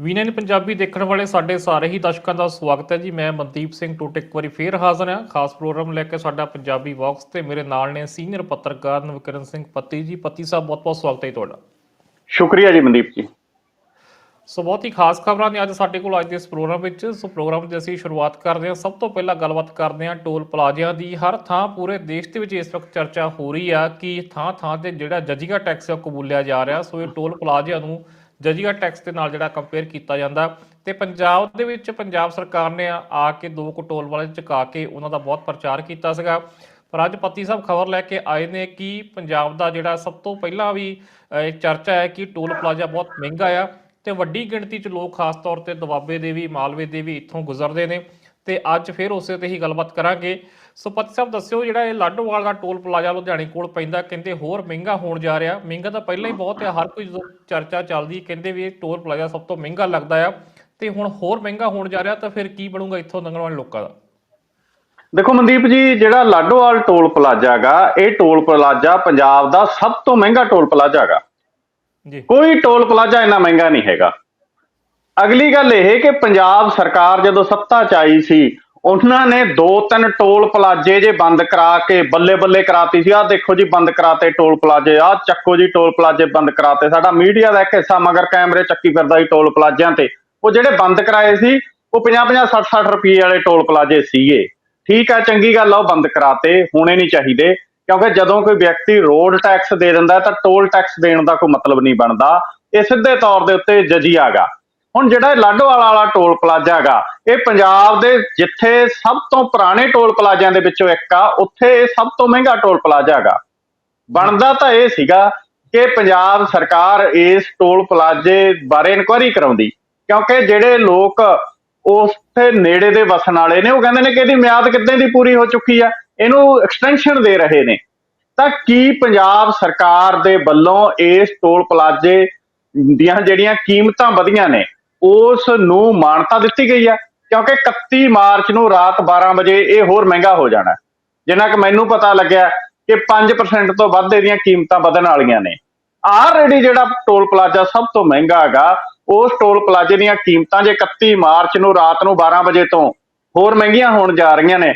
ਵੀਨੈਨ ਪੰਜਾਬੀ ਦੇਖਣ ਵਾਲੇ ਸਾਡੇ ਸਾਰੇ ਹੀ ਦਰਸ਼ਕਾਂ ਦਾ ਸਵਾਗਤ ਹੈ ਜੀ। ਮੈਂ ਮਨਦੀਪ ਸਿੰਘ ਟੋਟ ਇੱਕ ਵਾਰੀ ਫੇਰ ਹਾਜ਼ਰ ਹਾਂ। ਖਾਸ ਪ੍ਰੋਗਰਾਮ ਲੈ ਕੇ ਸਾਡਾ ਪੰਜਾਬੀ ਬਾਕਸ ਤੇ ਮੇਰੇ ਨਾਲ ਨੇ ਸੀਨੀਅਰ ਪੱਤਰਕਾਰ ਨਵਕਰਨ ਸਿੰਘ ਪੱਤੀ ਜੀ। ਪੱਤੀ ਸਾਹਿਬ ਬਹੁਤ ਬਹੁਤ ਸਵਾਗਤ ਹੈ ਤੁਹਾਡਾ। ਸ਼ੁਕਰੀਆ ਜੀ ਮਨਦੀਪ ਜੀ। ਸੋ ਬਹੁਤ ਹੀ ਖਾਸ ਖਬਰਾਂ ਨੇ ਅੱਜ ਸਾਡੇ ਕੋਲ ਅੱਜ ਦੇ ਇਸ ਪ੍ਰੋਗਰਾਮ ਵਿੱਚ। ਸੋ ਪ੍ਰੋਗਰਾਮ ਦੀ ਅਸੀਂ ਸ਼ੁਰੂਆਤ ਕਰਦੇ ਹਾਂ। ਸਭ ਤੋਂ ਪਹਿਲਾਂ ਗੱਲਬਾਤ ਕਰਦੇ ਹਾਂ ਟੋਲ ਪਲਾਜ਼ਿਆਂ ਦੀ। ਹਰ ਥਾਂ ਪੂਰੇ ਦੇਸ਼ ਦੇ ਵਿੱਚ ਇਸ ਵਕਤ ਚਰਚਾ ਹੋ ਰਹੀ ਆ ਕਿ ਥਾਂ ਥਾਂ ਤੇ ਜਿਹੜਾ ਜਜੀਆ ਟੈਕਸ ਕਬੂਲਿਆ ਜਾ ਰਿਹਾ। ਸੋ ਇਹ ਟੋਲ ਪਲਾਜ਼ਿਆਂ ਨੂੰ ਜਜੀਆ ਟੈਕਸ ਦੇ ਨਾਲ ਜਿਹੜਾ ਕੰਪੇਅਰ ਕੀਤਾ ਜਾਂਦਾ ਤੇ ਪੰਜਾਬ ਦੇ ਵਿੱਚ ਪੰਜਾਬ ਸਰਕਾਰ ਨੇ ਆ ਕੇ ਦੋ ਕੁ ਟੋਲ ਵਾਲੇ ਚੁਕਾ ਕੇ ਉਹਨਾਂ ਦਾ ਬਹੁਤ ਪ੍ਰਚਾਰ ਕੀਤਾ ਸੀਗਾ। ਪਰ ਅੱਜ ਪੱਤੀ ਸਾਹਿਬ ਖਬਰ ਲੈ ਕੇ ਆਏ ਨੇ ਕਿ ਪੰਜਾਬ ਦਾ ਜਿਹੜਾ ਸਭ ਤੋਂ ਪਹਿਲਾਂ ਵੀ ਇਹ ਚਰਚਾ ਹੈ ਕਿ ਟੋਲ ਪਲਾਜ਼ਾ ਬਹੁਤ ਮਹਿੰਗਾ ਆ ਤੇ ਵੱਡੀ ਗਿਣਤੀ 'ਚ ਲੋਕ ਖਾਸ ਤੌਰ ਤੇ ਦੁਆਬੇ ਦੇ ਵੀ, ਮਾਲਵੇ ਦੇ ਵੀ ਇੱਥੋਂ ਗੁਜ਼ਰਦੇ ਨੇ ਤੇ ਅੱਜ ਫਿਰ ਉਸੇ ਤੇ ਹੀ ਗੱਲਬਾਤ ਕਰਾਂਗੇ। ਸੋ ਪਤੀ ਸਾਹਿਬ ਦੱਸਿਓ ਜਿਹੜਾ ਇਹ ਲਾਡੋਵਾਲ ਦਾ ਟੋਲ ਪਲਾਜ਼ਾ ਲੁਧਿਆਣੇ ਕੋਲ ਪੈਂਦਾ ਕਹਿੰਦੇ ਹੋਰ ਮਹਿੰਗਾ ਹੋਣ ਜਾ ਰਿਹਾ। ਮਹਿੰਗਾ ਤਾਂ ਪਹਿਲਾਂ ਹੀ ਬਹੁਤ ਹੈ ਹਰ ਕੋਈ ਜਦੋਂ ਚਰਚਾ ਚੱਲਦੀ ਕਹਿੰਦੇ ਵੀ ਇਹ ਟੋਲ ਪਲਾਜ਼ਾ ਸਭ ਤੋਂ ਮਹਿੰਗਾ ਲੱਗਦਾ ਆ। ਤੇ ਹੁਣ ਹੋਰ ਮਹਿੰਗਾ ਹੋਣ ਜਾ ਰਿਹਾ ਤਾਂ ਫਿਰ ਕੀ ਬਣੂਗਾ ਇੱਥੋਂ ਲੰਘਣ ਵਾਲੇ ਲੋਕਾਂ ਦਾ? ਦੇਖੋ ਮਨਦੀਪ ਜੀ ਜਿਹੜਾ ਲਾਡੋਵਾਲ ਟੋਲ ਪਲਾਜ਼ਾ ਹੈਗਾ ਇਹ ਟੋਲ ਪਲਾਜ਼ਾ ਪੰਜਾਬ ਦਾ ਸਭ ਤੋਂ ਮਹਿੰਗਾ ਟੋਲ ਪਲਾਜ਼ਾ ਹੈਗਾ। ਜੀ। ਕੋਈ ਟੋਲ ਪਲਾਜ਼ਾ ਇੰਨਾ ਮਹਿੰਗਾ ਨਹੀਂ ਹੈਗਾ। ਅਗਲੀ ਗੱਲ ਇਹ ਕਿ ਪੰਜਾਬ ਸਰਕਾਰ ਜਦੋਂ ਸੱਤਾ 'ਚ ਆਈ ਸੀ ਉਹਨਾਂ ਨੇ ਦੋ ਤਿੰਨ ਟੋਲ ਪਲਾਜ਼ੇ ਜੇ ਬੰਦ ਕਰਾ ਕੇ ਬੱਲੇ ਬੱਲੇ ਕਰਾਤੀ ਸੀ। ਆਹ ਦੇਖੋ ਜੀ, ਬੰਦ ਕਰਾਤੇ ਟੋਲ ਪਲਾਜ਼ੇ। ਆਹ ਚੱਕੋ ਜੀ, ਟੋਲ ਪਲਾਜ਼ੇ ਬੰਦ ਕਰਾਤੇ। ਸਾਡਾ ਮੀਡੀਆ ਦਾ ਇੱਕ ਹਿੱਸਾ ਮਗਰ ਕੈਮਰੇ ਚੱਕੀ ਫਿਰਦਾ ਸੀ ਟੋਲ ਪਲਾਜ਼ਿਆਂ ਤੇ। ਉਹ ਜਿਹੜੇ ਬੰਦ ਕਰਾਏ ਸੀ, ਉਹ 50 50 60 60 ਰੁਪਏ ਵਾਲੇ ਟੋਲ ਪਲਾਜ਼ੇ ਸੀਗੇ। ਠੀਕ ਆ, ਚੰਗੀ ਗੱਲ ਆ, ਉਹ ਬੰਦ ਕਰਾਤੇ। ਹੋਣੇ ਨਹੀਂ ਚਾਹੀਦੇ, ਕਿਉਂਕਿ ਜਦੋਂ ਕੋਈ ਵਿਅਕਤੀ ਰੋਡ ਟੈਕਸ ਦੇ ਦਿੰਦਾ ਤਾਂ ਟੋਲ ਟੈਕਸ ਦੇਣ ਦਾ ਕੋਈ ਮਤਲਬ ਨਹੀਂ ਬਣਦਾ। ਇਹ ਸਿੱਧੇ ਤੌਰ ਦੇ ਉੱਤੇ ਜਜੀਆ ਗਾ ਹੁਣ ਜਿਹੜਾ ਇਹ ਲਾਡੋਵਾਲਾ ਵਾਲਾ ਟੋਲ ਪਲਾਜ਼ਾ ਹੈਗਾ, ਇਹ ਪੰਜਾਬ ਦੇ ਜਿੱਥੇ ਸਭ ਤੋਂ ਪੁਰਾਣੇ ਟੋਲ ਪਲਾਜ਼ਿਆਂ ਦੇ ਵਿੱਚੋਂ ਇੱਕ ਆ, ਉੱਥੇ ਇਹ ਸਭ ਤੋਂ ਮਹਿੰਗਾ ਟੋਲ ਪਲਾਜ਼ਾ ਹੈਗਾ। ਬਣਦਾ ਤਾਂ ਇਹ ਸੀਗਾ ਕਿ ਪੰਜਾਬ ਸਰਕਾਰ ਇਸ ਟੋਲ ਪਲਾਜ਼ੇ ਬਾਰੇ ਇਨਕੁਆਇਰੀ ਕਰਾਉਂਦੀ, ਕਿਉਂਕਿ ਜਿਹੜੇ ਲੋਕ ਉਸਥੇ ਨੇੜੇ ਦੇ ਵਸਣ ਵਾਲੇ ਨੇ, ਉਹ ਕਹਿੰਦੇ ਨੇ ਕਿ ਇਹਦੀ ਮਿਆਦ ਕਿੱਦਾਂ ਦੀ ਪੂਰੀ ਹੋ ਚੁੱਕੀ ਆ, ਇਹਨੂੰ ਐਕਸਟੈਂਸ਼ਨ ਦੇ ਰਹੇ ਨੇ। ਤਾਂ ਕੀ ਪੰਜਾਬ ਸਰਕਾਰ ਦੇ ਵੱਲੋਂ ਇਸ ਟੋਲ ਪਲਾਜ਼ੇ ਦੀਆਂ ਜਿਹੜੀਆਂ ਕੀਮਤਾਂ ਵਧੀਆਂ ਨੇ ਉਸ ਨੂੰ ਮਾਨਤਾ ਦਿੱਤੀ ਗਈ ਹੈ, ਕਿਉਂਕਿ 31 ਮਾਰਚ ਨੂੰ ਰਾਤ 12 ਵਜੇ ਇਹ ਹੋਰ ਮਹਿੰਗਾ ਹੋ ਜਾਣਾ ਜਿੰਨਾ ਕਿ ਮੈਨੂੰ ਪਤਾ ਲੱਗਿਆ ਕਿ 5% ਤੋਂ ਵੱਧ ਇਹਦੀਆਂ ਕੀਮਤਾਂ ਵਧਣ ਵਾਲੀਆਂ ਨੇ। ਆਲਰੇਡੀ ਜਿਹੜਾ ਟੋਲ ਪਲਾਜ਼ਾ ਸਭ ਤੋਂ ਮਹਿੰਗਾ ਹੈਗਾ, ਉਸ ਟੋਲ ਪਲਾਜ਼ੇ ਦੀਆਂ ਕੀਮਤਾਂ ਜੇ 31 ਮਾਰਚ ਨੂੰ ਰਾਤ ਨੂੰ 12 ਵਜੇ ਤੋਂ ਹੋਰ ਮਹਿੰਗੀਆਂ ਹੋਣ ਜਾ ਰਹੀਆਂ ਨੇ,